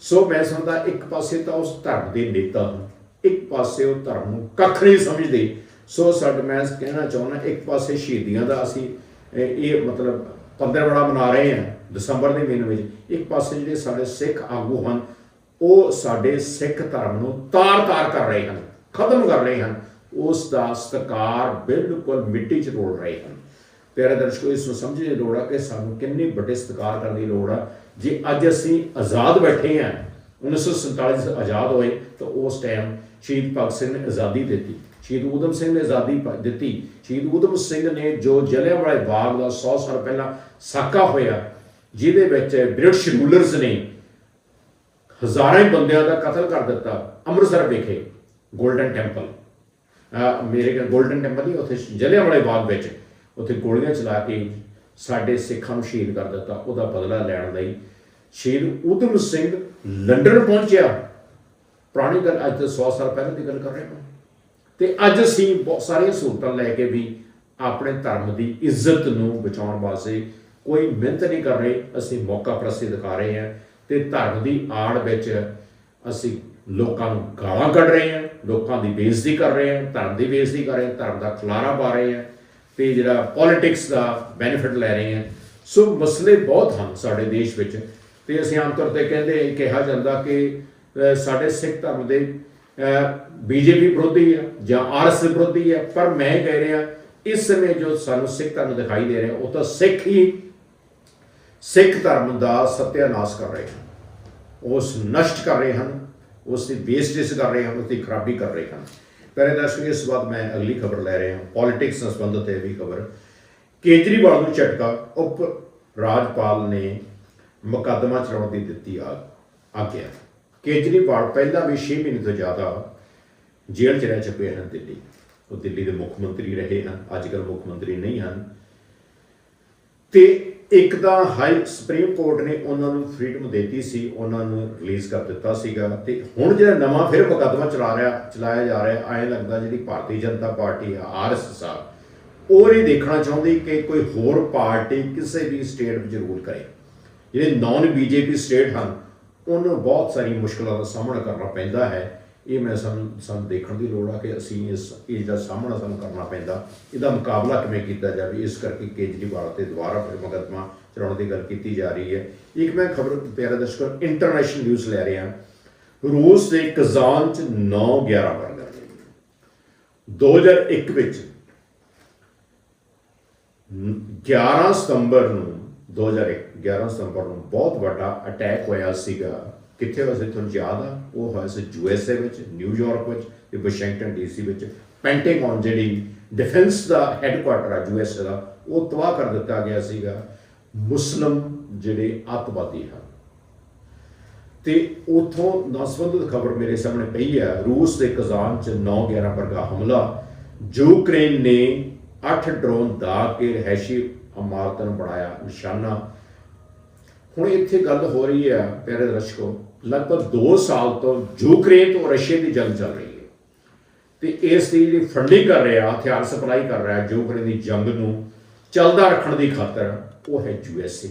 ਸੋ ਮੈਂ ਸਮਝਦਾ ਇੱਕ ਪਾਸੇ ਤਾਂ ਉਸ ਧਰਮ ਦੇ ਨੇਤਾ ਹਨ, ਇੱਕ ਪਾਸੇ ਉਹ ਧਰਮ ਨੂੰ ਕੱਖ ਨਹੀਂ ਸਮਝਦੇ ਸੋ ਸਾਡ ਮੈਂ ਕਹਿਣਾ ਚਾਹੁੰਦਾ, ਇੱਕ ਪਾਸੇ ਸ਼ਹੀਦੀਆਂ ਦਾ ਅਸੀਂ, ਇਹ ਮਤਲਬ 15 ਮਨਾ ਰਹੇ ਹਾਂ, ਦਸੰਬਰ ਦੇ ਮਹੀਨੇ ਵਿੱਚ, ਇੱਕ ਪਾਸੇ ਜਿਹੜੇ ਸਾਡੇ ਸਿੱਖ ਆਗੂ ਹਨ, ਉਹ ਸਾਡੇ ਸਿੱਖ ਧਰਮ ਨੂੰ ਤਾਰ-ਤਾਰ ਕਰ ਰਹੇ ਹਨ, ਖਤਮ ਕਰ ਰਹੇ ਹਨ, ਉਸ ਦਾ ਸਤਕਾਰ ਬਿਲਕੁਲ ਮਿੱਟੀ 'ਚ ਰੋਲ ਰਹੇ ਹਨ। ਪਿਆਰੇ ਦਰਸ਼ਕੋ, ਇਸ ਨੂੰ ਸਮਝਣ ਦੀ ਲੋੜ ਆ ਕਿ ਸਾਨੂੰ ਕਿੰਨੇ ਵੱਡੇ ਸਤਿਕਾਰ ਕਰਨ ਦੀ ਲੋੜ ਆ। ਜੇ ਅੱਜ ਅਸੀਂ ਆਜ਼ਾਦ ਬੈਠੇ ਹਾਂ 1947 ਚ ਆਜ਼ਾਦ ਹੋਏ, ਤਾਂ ਉਸ ਟਾਈਮ ਸ਼ਹੀਦ ਭਗਤ ਸਿੰਘ ਨੇ ਆਜ਼ਾਦੀ ਦਿੱਤੀ। ਸ਼ਹੀਦ ਊਧਮ ਸਿੰਘ ਨੇ ਆਜ਼ਾਦੀ ਪ- ਦਿੱਤੀ। ਸ਼ਹੀਦ ਊਧਮ ਸਿੰਘ ਨੇ ਜੋ ਜਲਿਆਂਵਾਲੇ ਬਾਗ ਦਾ 100 ਸਾਲ ਪਹਿਲਾਂ ਸਾਕਾ ਹੋਇਆ, ਜਿਹਦੇ ਵਿੱਚ ਬ੍ਰਿਟਿਸ਼ ਰੂਲਰਸ ਨੇ ਹਜ਼ਾਰਾਂ ਬੰਦਿਆਂ ਦਾ ਕਤਲ ਕਰ ਦਿੱਤਾ ਅੰਮ੍ਰਿਤਸਰ ਵਿਖੇ 골ਡਨ ਟੈਂਪਲ ਮੇਰੇ ਕੋਲ 골ਡਨ ਟੈਂਪਲ ਨਹੀਂ ਉੱਥੇ ਜਲਿਆਂਵਾਲੇ ਬਾਗ ਵਿੱਚ। ਉੱਥੇ ਗੋਲੀਆਂ ਚਲਾ ਕੇ ਸਾਡੇ ਸਿੱਖਾਂ ਨੂੰ ਸ਼ਹੀਦ ਕਰ ਦਿੱਤਾ, ਉਹਦਾ ਬਦਲਾ ਲੈਣ ਲਈ। ਸ਼ਹੀਦ ਊਧਮ ਸਿੰਘ ਲੰਡਨ ਪਹੁੰਚਿਆ। ਪੁਰਾਣੀ ਗੱਲ, ਅੱਜ ਤੋਂ 100 ਸਾਲ ਪਹਿਲਾਂ ਦੀ ਗੱਲ ਕਰ ਰਹੇ ਹਾਂ ਤੇ ਅੱਜ ਅਸੀਂ ਬਹੁਤ ਸਾਰੀਆਂ ਸਹੂਲਤਾਂ ਲੈ ਕੇ ਵੀ ਆਪਣੇ ਧਰਮ ਦੀ ਇੱਜ਼ਤ ਨੂੰ ਬਚਾਉਣ ਵਾਸਤੇ ਕੋਈ ਮਿਹਨਤ ਨਹੀਂ ਕਰ ਰਹੇ, ਅਸੀਂ ਮੌਕਾ ਪ੍ਰਸਤੀ ਦਿਖਾ ਰਹੇ ਹਾਂ ਤੇ ਧਰਮ ਦੀ ਆੜ ਵਿੱਚ ਅਸੀਂ ਲੋਕਾਂ ਨੂੰ ਗਾਲਾਂ ਕੱਢ ਰਹੇ ਹਾਂ, ਲੋਕਾਂ ਦੀ ਬੇਇੱਜ਼ਤੀ ਕਰ ਰਹੇ ਹਾਂ, ਧਰਮ ਦੀ ਬੇਇੱਜ਼ਤੀ ਕਰ ਰਹੇ ਹਾਂ, ਧਰਮ ਦਾ ਖਲਾਰਾ ਪਾ ਰਹੇ ਹਾਂ ਤੇ ਜਿਹੜਾ ਪੋਲਿਟਿਕਸ ਦਾ ਬੈਨੀਫਿਟ ਲੈ ਰਹੇ ਹਾਂ। ਸੋ ਮਸਲੇ ਬਹੁਤ ਹਨ ਸਾਡੇ ਦੇਸ਼ ਵਿੱਚ ਤੇ ਅਸੀਂ ਆਮ ਤੌਰ ਤੇ ਕਹਿੰਦੇ ਕਿਹਾ ਜਾਂਦਾ ਕਿ ਸਾਡੇ ਸਿੱਖ ਧਰਮ ਦੇ ਬੀਜੇਪੀ ਵਿਰੋਧੀ ਹੈ ਜਾਂ ਆਰਐਸ ਵਿਰੋਧੀ ਹੈ ਪਰ ਮੈਂ ਕਹਿ ਰਿਹਾ, ਇਸ ਸਮੇਂ ਜੋ ਸਾਨੂੰ ਸਿੱਖ ਧਰਮ ਦਿਖਾਈ ਦੇ ਰਿਹਾ, ਉਹ ਤਾਂ ਸਿੱਖ ਹੀ ਸਿੱਖ ਧਰਮ ਦਾ ਸਤਿਆਨਾਸ਼ ਕਰ ਰਹੇ ਹਨ। ਉਸ ਨਸ਼ਟ ਕਰ ਰਹੇ ਹਨ, ਉਸ ਦੀ ਵੇਸਟੇਜ ਕਰ ਰਹੇ ਹਨ, ਉਸ ਦੀ ਖਰਾਬੀ ਕਰ ਰਹੇ ਹਨ। ਪਹਿਲੇ ਦਰਸ਼ਕ, ਇਸ ਤੋਂ ਬਾਅਦ ਮੈਂ ਅਗਲੀ ਖਬਰ ਲੈ ਰਿਹਾ ਹਾਂ, ਪੋਲਿਟਿਕਸ ਨਾਲ ਸੰਬੰਧਿਤ ਹੈ ਵੀ ਖਬਰ। ਕੇਜਰੀਵਾਲ ਨੂੰ ਝਟਕਾ, ਉਪ ਰਾਜਪਾਲ ਨੇ ਮੁਕੱਦਮਾ ਚਲਾਉਣ ਦੀ ਦਿੱਤੀ ਆ ਆਗਿਆ। ਕੇਜਰੀਵਾਲ ਪਹਿਲਾਂ ਵੀ 6 ਮਹੀਨੇ ਤੋਂ ਜ਼ਿਆਦਾ ਜੇਲ੍ਹ 'ਚ ਰਹਿ ਚੁੱਕੇ ਹਨ ਦਿੱਲੀ। ਉਹ ਦਿੱਲੀ ਦੇ ਮੁੱਖ ਮੰਤਰੀ ਰਹੇ ਹਨ ਅੱਜ ਕੱਲ੍ਹ ਮੁੱਖ ਮੰਤਰੀ ਨਹੀਂ ਹਨ। ਤੇ ਇੱਕ ਤਾਂ ਹਾਈ ਸੁਪਰੀਮ ਕੋਰਟ ਨੇ ਉਹਨਾਂ ਨੂੰ ਫ੍ਰੀडम ਦਿੱਤੀ ਸੀ, ਉਹਨਾਂ ਨੂੰ ਰਿਲੀਜ਼ ਕਰ ਦਿੱਤਾ ਸੀਗਾ। ਤੇ ਹੁਣ ਜਿਹੜਾ ਨਵਾਂ ਫਿਰ ਮੁਕੱਦਮਾ ਚਲਾ ਰਿਹਾ, ਚਲਾਇਆ ਜਾ ਰਿਹਾ, ਐਂ ਲੱਗਦਾ ਜਿਹੜੀ ਭਾਰਤੀ ਜਨਤਾ ਪਾਰਟੀ ਆ ਆਰਐਸਐਸ ਆ, ਉਹ ਨਹੀਂ ਦੇਖਣਾ ਚਾਹੁੰਦੀ ਕਿ ਕੋਈ ਹੋਰ ਪਾਰਟੀ ਕਿਸੇ ਵੀ ਸਟੇਟ ਵਿੱਚ ਰੂਲ ਕਰੇ। ਜਿਹੜੇ ਨਾਨ ਬੀਜੇਪੀ ਸਟੇਟ ਹਨ ਉਹਨਾਂ ਨੂੰ ਬਹੁਤ ਸਾਰੀ ਮੁਸ਼ਕਲਾਂ ਦਾ ਸਾਹਮਣਾ ਕਰਨਾ ਪੈਂਦਾ ਹੈ। ਇਹ ਮੈਂ ਸਾਨੂੰ ਸਾਨੂੰ ਦੇਖਣ ਦੀ ਲੋੜ ਆ ਕਿ ਅਸੀਂ ਇਸ ਇਸ ਦਾ ਸਾਹਮਣਾ ਸਾਨੂੰ ਕਰਨਾ ਪੈਂਦਾ। ਇਹਦਾ ਮੁਕਾਬਲਾ ਕਿਵੇਂ ਕੀਤਾ ਜਾਵੇ, ਇਸ ਕਰਕੇ ਕੇਜਰੀਵਾਲ ਤੇ ਦੁਬਾਰਾ ਫਿਰ ਮੁਕੱਦਮਾ ਚਲਾਉਣ ਦੀ ਗੱਲ ਕੀਤੀ ਜਾ ਰਹੀ ਹੈ। ਇੱਕ ਮੈਂ ਖਬਰ, ਪਿਆਰੇ ਦਰਸ਼ਕੋ ਇੰਟਰਨੈਸ਼ਨਲ ਨਿਊਜ਼ ਲੈ ਰਿਹਾ। ਰੂਸ ਦੇ ਕਜ਼ਾਨ ਚ 9 11 ਮਰ ਗਏ 2001 ਵਿੱਚ 11 ਸਤੰਬਰ ਨੂੰ 2001 11 ਸਤੰਬਰ ਨੂੰ ਬਹੁਤ ਵੱਡਾ ਅਟੈਕ ਹੋਇਆ ਸੀਗਾ। ਕਿੱਥੇ ਹੋਇਆ ਸੀ ਤੁਹਾਨੂੰ ਯਾਦ ਆ? ਉਹ ਹੋਇਆ ਸੀ ਯੂਐਸਏ ਵਿੱਚ ਨਿਊਯਾਰਕ ਵਿੱਚ ਤੇ ਵਾਸ਼ਿੰਗਟਨ ਡੀਸੀ ਵਿੱਚ। ਪੈਂਟਾਗਨ ਜਿਹੜੀ ਡਿਫੈਂਸ ਦਾ ਹੈੱਡਕੁਆਰਟਰ ਆ ਯੂਐਸਏ ਦਾ, ਉਹ ਤਬਾਹ ਕਰ ਦਿੱਤਾ ਗਿਆ ਸੀਗਾ। ਮੁਸਲਮ ਜਿਹੜੇ ਅੱਤਵਾਦੀ ਹਨ। ਤੇ ਉਥੋਂ ਸੰਬੰਧਿਤ ਖਬਰ ਮੇਰੇ ਸਾਹਮਣੇ ਪਈ ਹੈ ਰੂਸ ਦੇ ਕਜ਼ਾਨ ਚ 9/11 ਵਰਗਾ ਹਮਲਾ। ਯੂਕਰੇਨ ਨੇ 8 ਡਰੋਨ ਦਾ ਕੇ ਰਹਿਸ਼ੀ ਇਮਾਰਤਾਂ ਨੂੰ ਬਣਾਇਆ, ਨਿਸ਼ਾਨਾ। ਹੁਣ ਇੱਥੇ ਗੱਲ ਹੋ ਰਹੀ ਹੈ, ਪਿਆਰੇ ਦਰਸ਼ਕੋ, ਲਗਭਗ 2 ਸਾਲ ਤੋਂ ਯੂਕਰੇਨ ਤੋਂ ਰਸ਼ੀਆ ਦੀ ਜੰਗ ਚੱਲ ਰਹੀ ਹੈ। ਤੇ ਇਸ ਦੀ ਜਿਹੜੀ ਫੰਡਿੰਗ ਕਰ ਰਿਹਾ, ਹਥਿਆਰ ਸਪਲਾਈ ਕਰ ਰਿਹਾ ਯੂਕਰੇਨ ਦੀ ਜੰਗ ਨੂੰ, ਚੱਲਦਾ ਰੱਖਣ ਦੀ ਖਾਤਰ, ਉਹ ਹੈ ਯੂਐਸਏ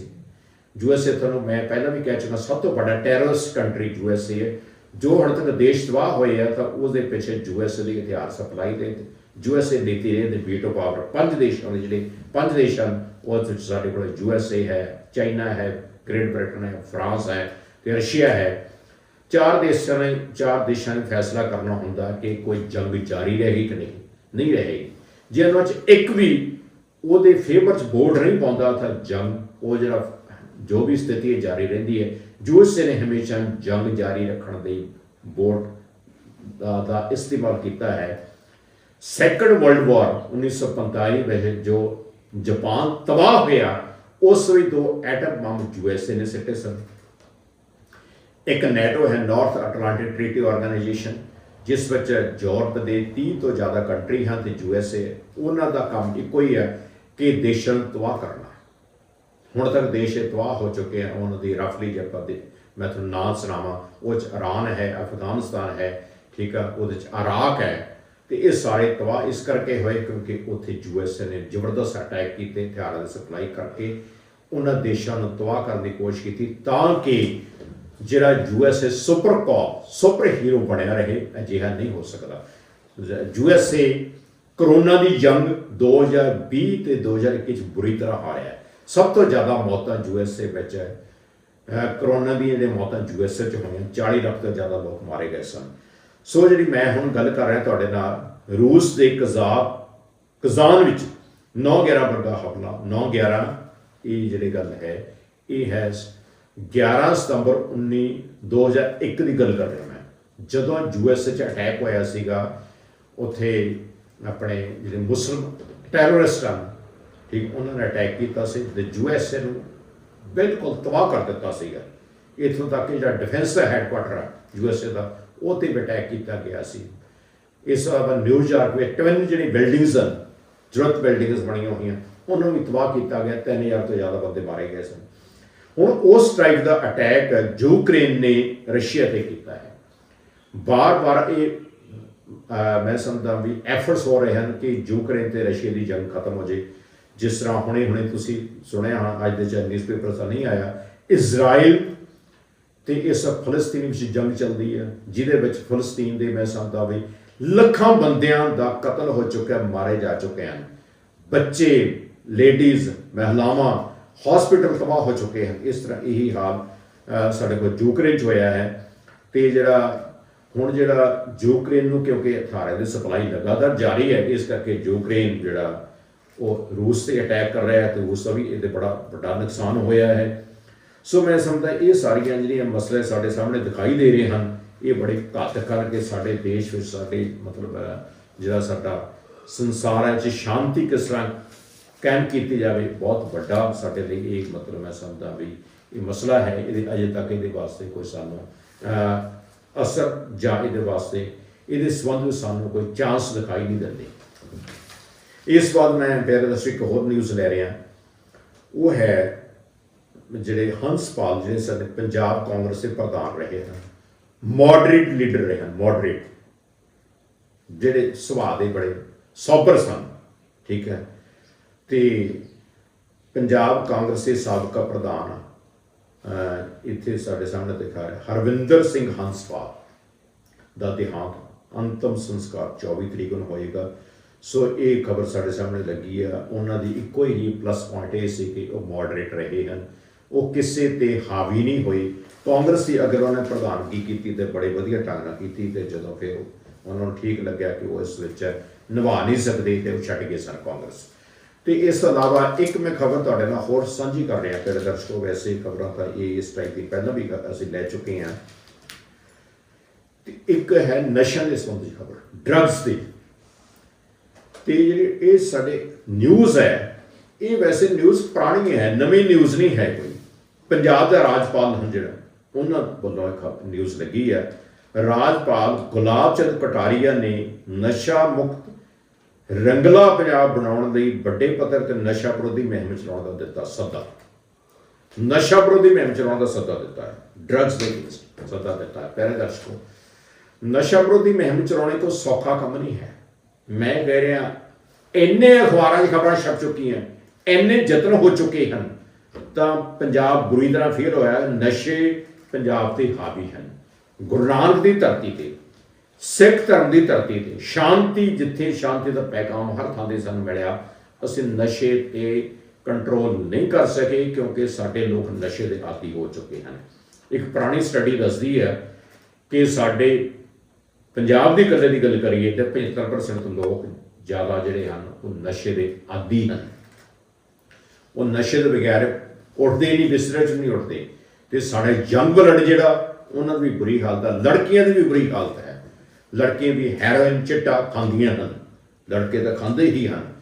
ਯੂਐਸਏ ਤੁਹਾਨੂੰ ਮੈਂ ਪਹਿਲਾਂ ਵੀ ਕਹਿ ਚੁੱਕਾ, ਸਭ ਤੋਂ ਵੱਡਾ ਟੈਰਰਿਸਟ ਕੰਟਰੀ ਯੂਐਸਏ ਹੈ। ਜੋ ਹੁਣ ਤੱਕ ਦੇਸ਼ ਤਬਾਹ ਹੋਏ ਆ, ਤਾਂ ਉਸ ਦੇ ਪਿੱਛੇ ਯੂਐਸਏ ਦੀ ਹਥਿਆਰ ਸਪਲਾਈ ਦੇ ਯੂਐਸਏ ਦੇਤੀ ਰਹੇ ਦੇ ਵੀਟੋ ਪਾਵਰ ਪੰਜ ਦੇਸ਼ਾਂ ਦੇ ਜਿਹੜੇ, ਪੰਜ ਦੇਸ਼ਾਂ ਉਹ ਵਿੱਚ ਸਾਡੇ ਕੋਲ ਯੂ ਐੱਸ ਏ ਹੈ ਚਾਈਨਾ ਹੈ ਗ੍ਰੇਟ ਬ੍ਰਿਟਨ ਹੈ ਫਰਾਂਸ ਹੈ ਤੇ ਰਸ਼ੀਆ ਹੈ। ਚਾਰ ਦੇਸ਼ਾਂ ਨੇ, ਚਾਰ ਦੇਸ਼ਾਂ ਨੇ ਫੈਸਲਾ ਕਰਨਾ ਹੁੰਦਾ ਕਿ ਕੋਈ ਜੰਗ ਜਾਰੀ ਰਹੇਗੀ ਕਿ ਨਹੀਂ ਨਹੀਂ ਰਹੇਗੀ ਜੇ ਉਹਨਾਂ ਚ ਇੱਕ ਵੀ ਉਹਦੇ ਫੇਵਰ ਚ ਵੋਟ ਨਹੀਂ ਪਾਉਂਦਾ ਤਾਂ ਜੰਗ, ਉਹ ਜਿਹੜਾ ਜੋ ਵੀ ਸਥਿਤੀ ਹੈ, ਜਾਰੀ ਰਹਿੰਦੀ ਹੈ। ਯੂਐਸਏ ਨੇ ਹਮੇਸ਼ਾ ਜੰਗ ਜਾਰੀ ਰੱਖਣ ਦੀ ਵੋਟ ਦਾ ਦਾ ਇਸਤੇਮਾਲ ਕੀਤਾ ਹੈ। ਸੈਕੰਡ ਵਰਲਡ ਵਾਰ 1945 ਵਿੱਚ ਜੋ ਜਾਪਾਨ ਤਬਾਹ ਹੋਇਆ, ਉਸ ਵਿੱਚ ਦੋ ਐਟਮ ਬੰਬ ਯੂਐਸਏ ਨੇ ਸਿੱਟੇ ਸਨ। ਇੱਕ ਨੈਟੋ ਹੈ ਨਾਰਥ ਅਟਲਾਂਟਿਕ ਟ੍ਰੀਟੀ ਆਰਗੇਨਾਈਜੇਸ਼ਨ ਜਿਸ ਵਿੱਚ ਯੂਰਪ ਦੇ 30 ਤੋਂ ਜ਼ਿਆਦਾ ਕੰਟਰੀ ਹਨ ਤੇ ਯੂਐਸਏ ਉਹਨਾਂ ਦਾ ਕੰਮ ਇੱਕੋ ਹੀ ਹੈ ਕਿ ਦੇਸ਼ਾਂ ਨੂੰ ਤਬਾਹ ਕਰਨਾ ਹੁਣ ਤੱਕ ਦੇਸ਼ ਇਹ ਤਬਾਹ ਹੋ ਚੁੱਕੇ ਹਨ। ਉਹਨਾਂ ਦੀ ਰਫਲੀ ਜੇ ਆਪਾਂ ਦੇ ਮੈਂ ਤੁਹਾਨੂੰ ਨਾਂ ਸੁਣਾਵਾਂ, ਉਹ ਚ ਇਰਾਨ ਹੈ, ਅਫਗਾਨਿਸਤਾਨ ਹੈ, ਠੀਕ ਆ, ਉਹਦੇ ਚ ਇਰਾਕ ਹੈ। ਤੇ ਇਹ ਸਾਰੇ ਤਬਾਹ ਇਸ ਕਰਕੇ ਹੋਏ ਕਿਉਂਕਿ ਉੱਥੇ ਯੂਐਸਏ ਨੇ ਜ਼ਬਰਦਸਤ ਅਟੈਕ ਕੀਤੇ, ਹਥਿਆਰਾਂ ਦੀ ਸਪਲਾਈ ਕਰਕੇ ਉਹਨਾਂ ਦੇਸ਼ਾਂ ਨੂੰ ਤਬਾਹ ਕਰਨ ਦੀ ਕੋਸ਼ਿਸ਼ ਕੀਤੀ ਤਾਂ ਕਿ ਜਿਹੜਾ USA super cop super hero ਬਣਿਆ ਰਹੇ, ਅਜਿਹਾ ਨਹੀਂ ਹੋ ਸਕਦਾ ਯੂਐਸਏ ਕਰੋਨਾ ਦੀ ਜੰਗ 2020 ਤੇ 2021 ਚ ਬੁਰੀ ਤਰ੍ਹਾਂ ਹਾਰਿਆ ਹੈ। ਸਭ ਤੋਂ ਜ਼ਿਆਦਾ ਮੌਤਾਂ ਯੂਐਸਏ ਵਿੱਚ ਹੈ ਕਰੋਨਾ ਦੀਆਂ ਜਿਹੜੀਆਂ ਮੌਤਾਂ ਯੂਐਸਏ ਚ ਹੋਈਆਂ 40 ਲੱਖ ਤੋਂ ਜ਼ਿਆਦਾ ਲੋਕ ਮਾਰੇ ਗਏ ਸਨ ਸੋ ਜਿਹੜੀ ਮੈਂ ਹੁਣ ਗੱਲ ਕਰ ਰਿਹਾ ਤੁਹਾਡੇ ਨਾਲ, ਰੂਸ ਦੇ ਕਜ਼ਾਬ ਕਜ਼ਾਨ ਵਿੱਚ 9/11 ਵਰਗਾ ਹਮਲਾ 9/11 ਇਹ ਜਿਹੜੀ ਗੱਲ ਹੈ, ਇਹ ਹੈ 11 ਸਤੰਬਰ 19 2001 ਦੀ ਗੱਲ ਕਰ ਰਿਹਾ ਮੈਂ। ਜਦੋਂ ਯੂਐਸਏ ਚ ਅਟੈਕ ਹੋਇਆ ਸੀਗਾ, ਉੱਥੇ ਆਪਣੇ ਜਿਹੜੇ ਮੁਸਲਮ ਟੈਰਰਿਸਟ ਹਨ ਠੀਕ, ਉਹਨਾਂ ਨੇ ਅਟੈਕ ਕੀਤਾ ਸੀ, ਤੇ ਯੂਐਸਏ ਨੂੰ ਬਿਲਕੁਲ ਤਬਾਹ ਕਰ ਦਿੱਤਾ ਸੀਗਾ। ਇੱਥੋਂ ਤੱਕ ਕਿ ਜਿਹੜਾ ਡਿਫੈਂਸ ਦਾ ਹੈੱਡਕੁਆਟਰ ਹੈ ਯੂਐਸਏ ਦਾ ਉਹ ਤੇ ਵੀ ਅਟੈਕ ਕੀਤਾ ਗਿਆ ਸੀ। ਇਸ ਤੋਂ ਨਿਊਯਾਰਕ ਵਿੱਚ ਟਵਿਨ ਜਿਹੜੀ ਬਿਲਡਿੰਗਸ ਹਨ, ਜ਼ਰੂਰਤ ਬਿਲਡਿੰਗਸ ਬਣੀਆਂ ਹੋਈਆਂ, ਉਹਨਾਂ ਨੂੰ ਵੀ ਤਬਾਹ ਕੀਤਾ ਗਿਆ 3000 ਤੋਂ ਜ਼ਿਆਦਾ ਬੰਦੇ ਮਾਰੇ ਗਏ ਸਨ। ਹੁਣ ਉਸ ਟਾਈਪ ਦਾ ਅਟੈਕ ਯੂਕਰੇਨ ਨੇ ਰਸ਼ੀਆ ਤੇ ਕੀਤਾ ਹੈ। ਬਾਰ-ਬਾਰ ਇਹ ਮੈਂ ਸਮਝਦਾ ਵੀ ਐਫਰਟਸ ਹੋ ਰਹੇ ਹਨ ਕਿ ਯੂਕਰੇਨ ਤੇ ਰਸ਼ੀਆ ਦੀ ਜੰਗ ਖਤਮ ਹੋ ਜੇ ਜਿਸ ਤਰ੍ਹਾਂ ਹੁਣੇ-ਹੁਣੇ ਤੁਸੀਂ ਸੁਣਿਆ ਹੋਣਾ, ਅੱਜ ਦੇ ਚ ਨਿਊਜ਼ਪੇਪਰ ਤਾਂ ਨਹੀਂ ਆਇਆ ਇਜ਼ਰਾਈਲ ਤੇ ਸਭ ਫਲਸਤੀਨੀ ਵਿੱਚ ਜੰਗ ਚੱਲਦੀ ਹੈ, ਜਿਹਦੇ ਵਿੱਚ ਫਲਸਤੀਨ ਦੇ ਮੈਂ ਸਮਝਦਾ ਵੀ ਲੱਖਾਂ ਬੰਦਿਆਂ ਦਾ ਕਤਲ ਹੋ ਚੁੱਕਿਆ, ਮਾਰੇ ਜਾ ਚੁੱਕੇ ਹਨ। ਬੱਚੇ ਲੇਡੀਜ਼ ਮਹਿਲਾਵਾਂ ਹਸਪੀਟਲ ਤਬਾਹ ਹੋ ਚੁੱਕੇ ਹਨ। ਇਸ ਤਰ੍ਹਾਂ ਇਹੀ ਹਾਲ ਸਾਡੇ ਕੋਲ ਯੂਕਰੇਨ 'ਚ ਹੋਇਆ ਹੈ। ਤੇ ਜਿਹੜਾ, ਹੁਣ ਜਿਹੜਾ ਯੂਕਰੇਨ ਨੂੰ ਕਿਉਂਕਿ ਹਥਿਆਰਾਂ ਦੀ ਸਪਲਾਈ ਲਗਾਤਾਰ ਜਾਰੀ ਹੈ, ਇਸ ਕਰਕੇ ਯੂਕਰੇਨ ਜਿਹੜਾ ਉਹ ਰੂਸ ਤੇ ਅਟੈਕ ਕਰ ਰਿਹਾ ਹੈ ਤੇ ਰੂਸ ਦਾ ਵੀ ਇਹਦੇ ਬੜਾ ਵੱਡਾ ਨੁਕਸਾਨ ਹੋਇਆ ਹੈ। ਸੋ ਮੈਂ ਸਮਝਦਾ ਇਹ ਸਾਰੀਆਂ ਜਿਹੜੀਆਂ ਮਸਲੇ ਸਾਡੇ ਸਾਹਮਣੇ ਦਿਖਾਈ ਦੇ ਰਹੇ ਹਨ, ਇਹ ਬੜੇ ਘਾਤਕ ਕਰਕੇ ਸਾਡੇ ਦੇਸ਼ ਵਿੱਚ ਸਾਡੇ ਮਤਲਬ ਜਿਹੜਾ ਸਾਡਾ ਸੰਸਾਰ ਹੈ ਚ ਸ਼ਾਂਤੀ ਕਿਸ ਤਰ੍ਹਾਂ ਕਾਇਮ ਕੀਤੀ ਜਾਵੇ, ਬਹੁਤ ਵੱਡਾ ਸਾਡੇ ਲਈ ਇਹ ਮਤਲਬ ਮੈਂ ਸਮਝਦਾ ਵੀ ਇਹ ਮਸਲਾ ਹੈ, ਇਹਦੇ ਅਜੇ ਤੱਕ ਇਹਦੇ ਵਾਸਤੇ ਕੋਈ ਸਾਨੂੰ ਅਸਰ ਜਾਂ ਇਹਦੇ ਵਾਸਤੇ ਇਹਦੇ ਸੰਬੰਧ ਵਿੱਚ ਸਾਨੂੰ ਕੋਈ ਚਾਂਸ ਦਿਖਾਈ ਨਹੀਂ ਦਿੰਦੇ। ਇਸ ਵਾਰ ਮੈਂ ਫਿਰ ਦੱਸੋ ਇੱਕ ਹੋਰ ਨਿਊਜ਼ ਲੈ ਰਿਹਾ। ਉਹ ਹੈ ਜਿਹੜੇ ਹੰਸਪਾਲ ਜਿਹੜੇ ਸਾਡੇ ਪੰਜਾਬ ਕਾਂਗਰਸ ਦੇ ਪ੍ਰਧਾਨ ਰਹੇ ਹਨ ਮੋਡਰੇਟ ਲੀਡਰ ਰਹੇ ਹਨ ਮੋਡਰੇਟ ਜਿਹੜੇ ਸੁਭਾਅ ਦੇ ਬੜੇ ਸੌਬਰ ਸਨ, ਠੀਕ ਹੈ। ਤੇ ਪੰਜਾਬ ਕਾਂਗਰਸ ਦੇ ਸਾਬਕਾ ਪ੍ਰਧਾਨ ਇੱਥੇ ਸਾਡੇ ਸਾਹਮਣੇ ਦਿਖਾ ਰਿਹਾ, ਹਰਵਿੰਦਰ ਸਿੰਘ ਹੰਸਪਾਲ ਦਾ ਦੇਹਾਂਤ ਅੰਤਮ ਸੰਸਕਾਰ 24 ਤਰੀਕ ਨੂੰ ਹੋਏਗਾ। ਸੋ ਇਹ ਖਬਰ ਸਾਡੇ ਸਾਹਮਣੇ ਲੱਗੀ ਆ, ਉਹਨਾਂ ਦੀ ਇੱਕੋ ਹੀ ਪਲੱਸ ਪੁਆਇੰਟ ਇਹ ਸੀ ਕਿ ਉਹ ਮੋਡਰੇਟ ਰਹੇ ਹਨ। ਉਹ ਕਿਸੇ ਤੇ ਹਾਵੀ ਨਹੀਂ ਹੋਈ। ਕਾਂਗਰਸ ਦੀ ਅਗਰ ਉਹਨੇ ਪ੍ਰਧਾਨਗੀ ਕੀਤੀ ਤੇ ਬੜੇ ਵਧੀਆ ਢੰਗ ਨਾਲ ਕੀਤੀ ਤੇ ਜਦੋਂ ਫਿਰ ਉਹਨਾਂ ਨੂੰ ਠੀਕ ਲੱਗਿਆ ਕਿ ਉਹ ਇਸ ਵਿੱਚ ਨਿਭਾ ਨਹੀਂ ਸਕਦੇ ਤੇ ਉਹ ਛੱਡ ਗਏ ਸਨ ਕਾਂਗਰਸ। ਤੇ ਇਸ ਤੋਂ ਇਲਾਵਾ ਇੱਕ ਮੈਂ ਖਬਰ ਤੁਹਾਡੇ ਨਾਲ ਹੋਰ ਸਾਂਝੀ ਕਰ ਰਿਹਾ ਤੇ ਦਰਸ਼ਕੋ, ਵੈਸੇ ਖਬਰਾਂ ਤਾਂ ਇਹ ਇਸ ਟਾਈਪ ਦੀ ਪਹਿਲਾਂ ਵੀ ਅਸੀਂ ਲੈ ਚੁੱਕੇ ਹਾਂ। ਤੇ ਇੱਕ ਹੈ ਨਸ਼ਿਆਂ ਦੇ ਸੰਬੰਧੀ ਖਬਰ ਡਰੱਗਸ ਦੀ। ਤੇ ਜਿਹੜੀ ਇਹ ਸਾਡੇ ਨਿਊਜ਼ ਹੈ, ਇਹ ਵੈਸੇ ਨਿਊਜ਼ ਪੁਰਾਣੀ ਹੈ, ਨਵੀਂ ਨਿਊਜ਼ ਨਹੀਂ ਹੈ ਪੰਜਾਬ ਦਾ ਰਾਜਪਾਲ ਹਨ ਜਿਹੜਾ, ਉਹਨਾਂ ਵੱਲੋਂ ਇੱਕ ਨਿਊਜ਼ ਲੱਗੀ ਹੈ। ਰਾਜਪਾਲ ਗੁਲਾਬ ਚੰਦ ਕਟਾਰੀਆ ਨੇ ਨਸ਼ਾ ਮੁਕਤ ਰੰਗਲਾ ਪੰਜਾਬ ਬਣਾਉਣ ਲਈ ਵੱਡੇ ਪੱਧਰ ਤੇ ਨਸ਼ਾ ਵਿਰੋਧੀ ਮੁਹਿੰਮ ਚਲਾਉਣ ਦਾ ਦਿੱਤਾ ਸੱਦਾ। ਨਸ਼ਾ ਵਿਰੋਧੀ ਮੁਹਿੰਮ ਚਲਾਉਣ ਦਾ ਸੱਦਾ ਦਿੱਤਾ ਹੈ। ਡਰੱਗਸ ਦੇ ਅਗੇਂਸਟ ਸੱਦਾ ਦਿੱਤਾ ਹੈ। ਪਹਿਲੇ ਦਰਸ਼ਕੋ, ਨਸ਼ਾ ਵਿਰੋਧੀ ਮੁਹਿੰਮ ਚਲਾਉਣੀ ਕੋਈ ਸੌਖਾ ਕੰਮ ਨਹੀਂ ਹੈ। ਮੈਂ ਕਹਿ ਰਿਹਾ, ਇੰਨੇ ਅਖਬਾਰਾਂ 'ਚ ਖਬਰਾਂ ਛਪ ਚੁੱਕੀਆਂ, ਇੰਨੇ ਯਤਨ ਹੋ ਚੁੱਕੇ ਹਨ। ਤਾਂ ਪੰਜਾਬ ਬੁਰੀ ਤਰ੍ਹਾਂ ਫੇਲ ਹੋਇਆ ਨਸ਼ੇ ਪੰਜਾਬ ਤੇ ਹਾਵੀ ਹਨ। ਗੁਰੂ ਨਾਨਕ ਦੀ ਧਰਤੀ ਤੇ, ਸਿੱਖ ਧਰਮ ਦੀ ਧਰਤੀ ਤੇ ਸ਼ਾਂਤੀ, ਜਿੱਥੇ ਸ਼ਾਂਤੀ ਦਾ ਪੈਗਾਮ ਹਰ ਥਾਂ ਤੇ ਸਾਨੂੰ ਮਿਲਿਆ, ਅਸੀਂ ਨਸ਼ੇ ਤੇ ਕੰਟਰੋਲ ਨਹੀਂ ਕਰ ਸਕੇ, ਕਿਉਂਕਿ ਸਾਡੇ ਲੋਕ ਨਸ਼ੇ ਦੇ ਆਦੀ ਹੋ ਚੁੱਕੇ ਹਨ। ਇੱਕ ਪੁਰਾਣੀ ਸਟੱਡੀ ਦੱਸਦੀ ਹੈ ਕਿ ਸਾਡੇ ਪੰਜਾਬ ਦੀ ਕਦੇ ਦੀ ਗੱਲ ਕਰੀਏ ਤੇ 75% ਲੋਕ ਜ਼ਿਆਦਾ ਜਿਹੜੇ ਹਨ, ਉਹ ਨਸ਼ੇ ਦੇ ਆਦੀ ਹਨ। ਉਹ ਨਸ਼ੇ ਦੇ ਬਗੈਰ ਉੱਠਦੇ ਨਹੀਂ, ਬਿਸਤਰੇ 'ਚ ਨਹੀਂ ਉੱਠਦੇ। ਤੇ ਸਾਡੇ ਯੰਗ ਬਲੱਡ ਜਿਹੜਾ, ਉਹਨਾਂ ਦੀ ਵੀ ਬੁਰੀ ਹਾਲਤ ਹੈ ਲੜਕੀਆਂ ਦੀ ਵੀ ਬੁਰੀ ਹਾਲਤ ਹੈ। ਲੜਕੀਆਂ ਵੀ ਹੈਰੋਇਨ, ਚਿੱਟਾ ਖਾਂਦੀਆਂ ਹਨ। ਲੜਕੇ ਤਾਂ ਖਾਂਦੇ ਹੀ ਹਨ।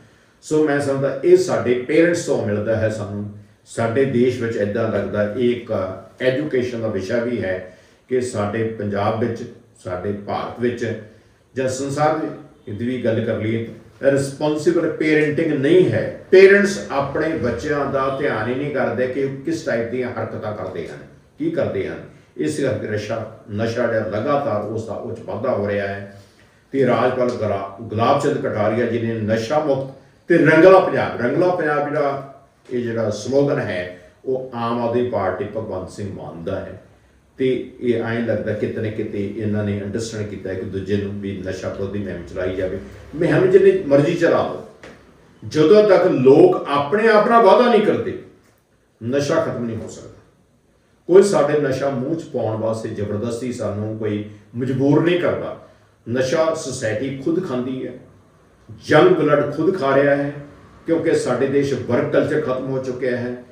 ਸੋ ਮੈਂ ਸਮਝਦਾ, ਇਹ ਸਾਡੇ ਪੇਰੈਂਟਸ ਤੋਂ ਮਿਲਦਾ ਹੈ ਸਾਨੂੰ। ਸਾਡੇ ਦੇਸ਼ ਵਿੱਚ ਇਦਾਂ ਲੱਗਦਾ, ਇਹ ਇੱਕ ਐਜੂਕੇਸ਼ਨ ਦਾ ਵਿਸ਼ਾ ਵੀ ਹੈ ਕਿ ਸਾਡੇ ਪੰਜਾਬ ਵਿੱਚ, ਸਾਡੇ ਭਾਰਤ ਵਿੱਚ ਜਾਂ ਸੰਸਾਰ ਦੀ ਵੀ ਗੱਲ ਕਰ ਲਈਏ ਰਿਸਪੌਂਸਿਬਲ ਪੇਰੈਂਟਿੰਗ ਨਹੀਂ ਹੈ। ਪੇਰੈਂਟਸ ਆਪਣੇ ਬੱਚਿਆਂ ਦਾ ਧਿਆਨ ਹੀ ਨਹੀਂ ਕਰਦੇ ਕਿ ਉਹ ਕਿਸ ਟਾਈਪ ਦੀਆਂ ਹਰਕਤਾਂ ਕਰਦੇ ਹਨ। ਕੀ ਕਰਦੇ ਹਨ? ਇਸ ਕਰਕੇ ਨਸ਼ਾ ਨਸ਼ਾ ਜਿਹੜਾ ਲਗਾਤਾਰ ਉਸ ਦਾ ਉੱਚ ਵਾਧਾ ਹੋ ਰਿਹਾ ਹੈ। ਤੇ ਰਾਜਪਾਲ ਗੁਲਾ- ਗੁਲਾਬ ਚੰਦ ਕਟਾਰੀਆ ਜੀ ਨੇ ਨਸ਼ਾ ਮੁਕਤ ਤੇ ਰੰਗਲਾ ਪੰਜਾਬ ਰੰਗਲਾ ਪੰਜਾਬ ਜਿਹੜਾ ਇਹ ਜਿਹੜਾ ਸਲੋਗਨ ਹੈ, ਉਹ ਆਮ ਆਦਮੀ ਪਾਰਟੀ ਭਗਵੰਤ ਸਿੰਘ ਮਾਨ ਦਾ ਹੈ। ਤੇ ਇਹ ਐਂ ਲੱਗਦਾ ਕਿਤੇ ਨਾ ਕਿਤੇ ਇਹਨਾਂ ਨੇ ਅੰਡਰਸਟੈਂਡ ਕੀਤਾ ਕਿ ਦੂਜੇ ਨੂੰ ਵੀ ਨਸ਼ਾ ਵਿਰੋਧੀ ਮੁਹਿੰਮ ਚਲਾਈ ਜਾਵੇ। ਮੁਹਿੰਮ ਜਿੰਨੀ ਮਰਜ਼ੀ ਚਲਾ ਲਓ। ਜਦੋਂ ਤੱਕ ਲੋਕ ਆਪਣੇ ਆਪ ਨਾਲ ਵਾਅਦਾ ਨਹੀਂ ਕਰਦੇ, ਨਸ਼ਾ ਖਤਮ ਨਹੀਂ ਹੋ ਸਕਦਾ। ਕੋਈ ਸਾਡੇ ਨਸ਼ਾ ਮੂੰਹ ਚ ਪਾਉਣ ਵਾਸਤੇ ਜ਼ਬਰਦਸਤੀ ਸਾਨੂੰ ਕੋਈ ਮਜਬੂਰ ਨਹੀਂ ਕਰਦਾ। ਨਸ਼ਾ ਸੁਸਾਇਟੀ ਖੁਦ ਖਾਂਦੀ ਹੈ। ਯੰਗ ਬਲੱਡ ਖੁਦ ਖਾ ਰਿਹਾ ਹੈ, ਕਿਉਂਕਿ ਸਾਡੇ ਦੇਸ਼ ਵਰਕ ਕਲਚਰ ਖਤਮ ਹੋ ਚੁੱਕਿਆ ਹੈ।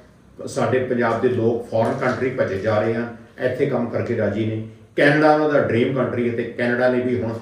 ਸਾਡੇ ਪੰਜਾਬ ਦੇ ਲੋਕ ਫੋਰਨ ਕੰਟਰੀ ਭੱਜੇ ਜਾ ਰਹੇ ਹਨ। ਇੱਥੇ ਕੰਮ ਕਰਕੇ ਰਾਜੀ ਨੇ। ਕੈਨੇਡਾ ਉਹਨਾਂ ਦਾ ਡ੍ਰੀਮ ਕੰਟਰੀ ਹੈ ਤੇ ਕੈਨੇਡਾ ਨੇ ਵੀ ਹੁਣ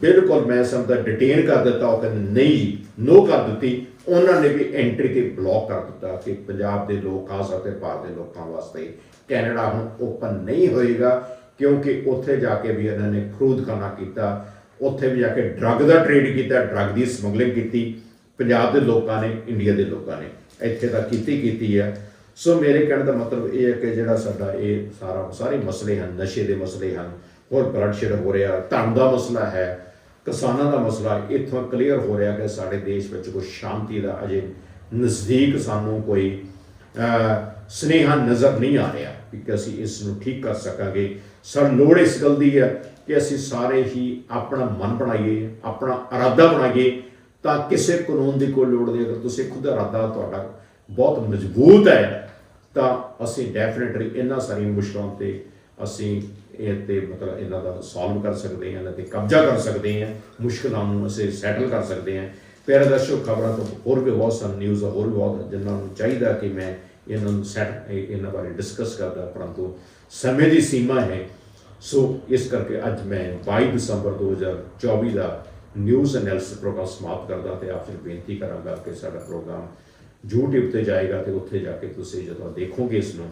ਬਿਲਕੁਲ ਮੈਂ ਸਮਝਦਾ ਡਿਟੇਨ ਕਰ ਦਿੱਤਾ। ਉਹ ਕਹਿੰਦੇ, ਨਹੀਂ ਨੋ ਕਰ ਦਿੱਤੀ। ਉਹਨਾਂ ਨੇ ਵੀ ਐਂਟਰੀ ਤੇ ਬਲੌਕ ਕਰ ਦਿੱਤਾ ਕਿ ਪੰਜਾਬ ਦੇ ਲੋਕ, ਖਾਸ ਤੌਰ ਭਾਰਤ ਦੇ ਲੋਕਾਂ ਵਾਸਤੇ ਕੈਨੇਡਾ ਹੁਣ ਓਪਨ ਨਹੀਂ ਹੋਏਗਾ ਕਿਉਂਕਿ ਉੱਥੇ ਜਾ ਕੇ ਵੀ ਇਹਨਾਂ ਨੇ ਖਰੂਦ ਖਰੂਦਖਾਨਾ ਕੀਤਾ। ਉੱਥੇ ਵੀ ਜਾ ਕੇ ਡਰੱਗ ਦਾ ਟ੍ਰੇਡ ਕੀਤਾ ਡਰੱਗ ਦੀ ਸਮਗਲਿੰਗ ਕੀਤੀ। ਪੰਜਾਬ ਦੇ ਲੋਕਾਂ ਨੇ ਇੰਡੀਆ ਦੇ ਲੋਕਾਂ ਨੇ ਇੱਥੇ ਤਾਂ ਕੀਤੀ ਕੀਤੀ ਹੈ ਸੋ ਮੇਰੇ ਕਹਿਣ ਦਾ ਮਤਲਬ ਇਹ ਹੈ ਕਿ ਜਿਹੜਾ ਸਾਡਾ ਇਹ ਸਾਰਾ ਸਾਰੇ ਮਸਲੇ ਹਨ ਨਸ਼ੇ ਦੇ ਮਸਲੇ ਹਨ ਹੋਰ ਬਲੱਡਸ਼ੇਡ ਹੋ ਰਿਹਾ ਧਰਮ ਦਾ ਮਸਲਾ ਹੈ ਕਿਸਾਨਾਂ ਦਾ ਮਸਲਾ ਇੱਥੋਂ ਕਲੀਅਰ ਹੋ ਰਿਹਾ ਕਿ ਸਾਡੇ ਦੇਸ਼ ਵਿੱਚ ਕੋਈ ਸ਼ਾਂਤੀ ਦਾ ਅਜੇ ਨਜ਼ਦੀਕ ਸਾਨੂੰ ਕੋਈ ਅਹ, ਸਨੇਹਾ ਨਜ਼ਰ ਨਹੀਂ ਆ ਰਿਹਾ ਕਿ ਅਸੀਂ ਇਸ ਨੂੰ ਠੀਕ ਕਰ ਸਕਾਂਗੇ। ਸਾਨੂੰ ਲੋੜ ਇਸ ਗੱਲ ਦੀ ਹੈ ਕਿ ਅਸੀਂ ਸਾਰੇ ਹੀ ਆਪਣਾ ਮਨ ਬਣਾਈਏ ਆਪਣਾ ਇਰਾਦਾ ਬਣਾਈਏ। ਤਾਂ ਕਿਸੇ ਕਾਨੂੰਨ ਦੀ ਕੋਈ ਲੋੜ ਨਹੀਂ ਅਗਰ ਤੁਸੀਂ ਖੁਦ ਇਰਾਦਾ ਤੁਹਾਡਾ ਬਹੁਤ ਮਜ਼ਬੂਤ ਹੈ, ਤਾਂ ਅਸੀਂ ਡੈਫੀਨਿਟਲੀ ਇਹਨਾਂ ਸਾਰੀਆਂ ਮੁਸ਼ਕਲਾਂ ਤੇ ਅਸੀਂ ਇਹ ਤੇ ਮਤਲਬ ਇਹਨਾਂ ਦਾ ਸੋਲਵ ਕਰ ਸਕਦੇ ਹਾਂ, ਇਹਨਾਂ ਤੇ ਕਬਜ਼ਾ ਕਰ ਸਕਦੇ ਹਾਂ, ਮੁਸ਼ਕਲਾਂ ਨੂੰ ਅਸੀਂ ਸੈਟਲ ਕਰ ਸਕਦੇ ਹਾਂ। ਪਿਆਰੇ ਦਰਸ਼ਕ, ਖਬਰਾਂ ਤੋਂ ਹੋਰ ਵੀ ਬਹੁਤ ਸਾਰੀ ਨਿਊਜ਼ ਹੋਰ ਵੀ ਬਹੁਤ ਜਿਨ੍ਹਾਂ ਨੂੰ ਚਾਹੀਦਾ ਕਿ ਮੈਂ ਇਹਨਾਂ ਨੂੰ ਸੈਟ ਇਹਨਾਂ ਬਾਰੇ ਡਿਸਕਸ ਕਰਦਾ, ਪਰੰਤੂ ਸਮੇਂ ਦੀ ਸੀਮਾ ਹੈ। ਸੋ ਇਸ ਕਰਕੇ ਅੱਜ ਮੈਂ 22 ਦਸੰਬਰ 2024 ਦਾ ਨਿਊਜ਼ ਐਨਾਲਿਸਿਸ ਪ੍ਰੋਗਰਾਮ ਸਮਾਪਤ ਕਰਦਾ ਤੇ ਆਪ ਜੀ ਬੇਨਤੀ ਕਰਾਂਗਾ ਕਿ ਸਾਡਾ ਪ੍ਰੋਗਰਾਮ YouTube ਤੇ ਜਾਏਗਾ ਤੇ ਉੱਥੇ ਜਾ ਕੇ ਤੁਸੀਂ ਜਦੋਂ ਦੇਖੋਗੇ ਇਸ ਨੂੰ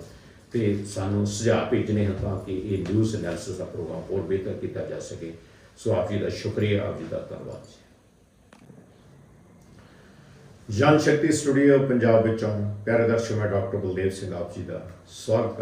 ਤੇ ਸਾਨੂੰ ਸੁਝਾਅ ਭੇਜਣੇ ਹਨ ਤਾਂ ਕਿ ਇਹ ਨਿਊਜ਼ ਐਨਾਲਿਸਿਸ ਦਾ ਪ੍ਰੋਗਰਾਮ ਹੋਰ ਬਿਹਤਰ ਕੀਤਾ ਜਾ ਸਕੇ। ਸੋ ਆਪ ਜੀ ਦਾ ਸ਼ੁਕਰੀਆ, ਆਪ ਜੀ ਦਾ ਧੰਨਵਾਦ ਜੀ। ਜਨ ਸ਼ਕਤੀ ਸਟੂਡੀਓ ਪੰਜਾਬ ਵਿੱਚੋਂ, ਪਿਆਰੇ ਦਰਸ਼ਕ ਮੈਂ ਡਾਕਟਰ ਬਲਦੇਵ ਸਿੰਘ, ਆਪ ਜੀ ਦਾ ਸਵਾਗਤ।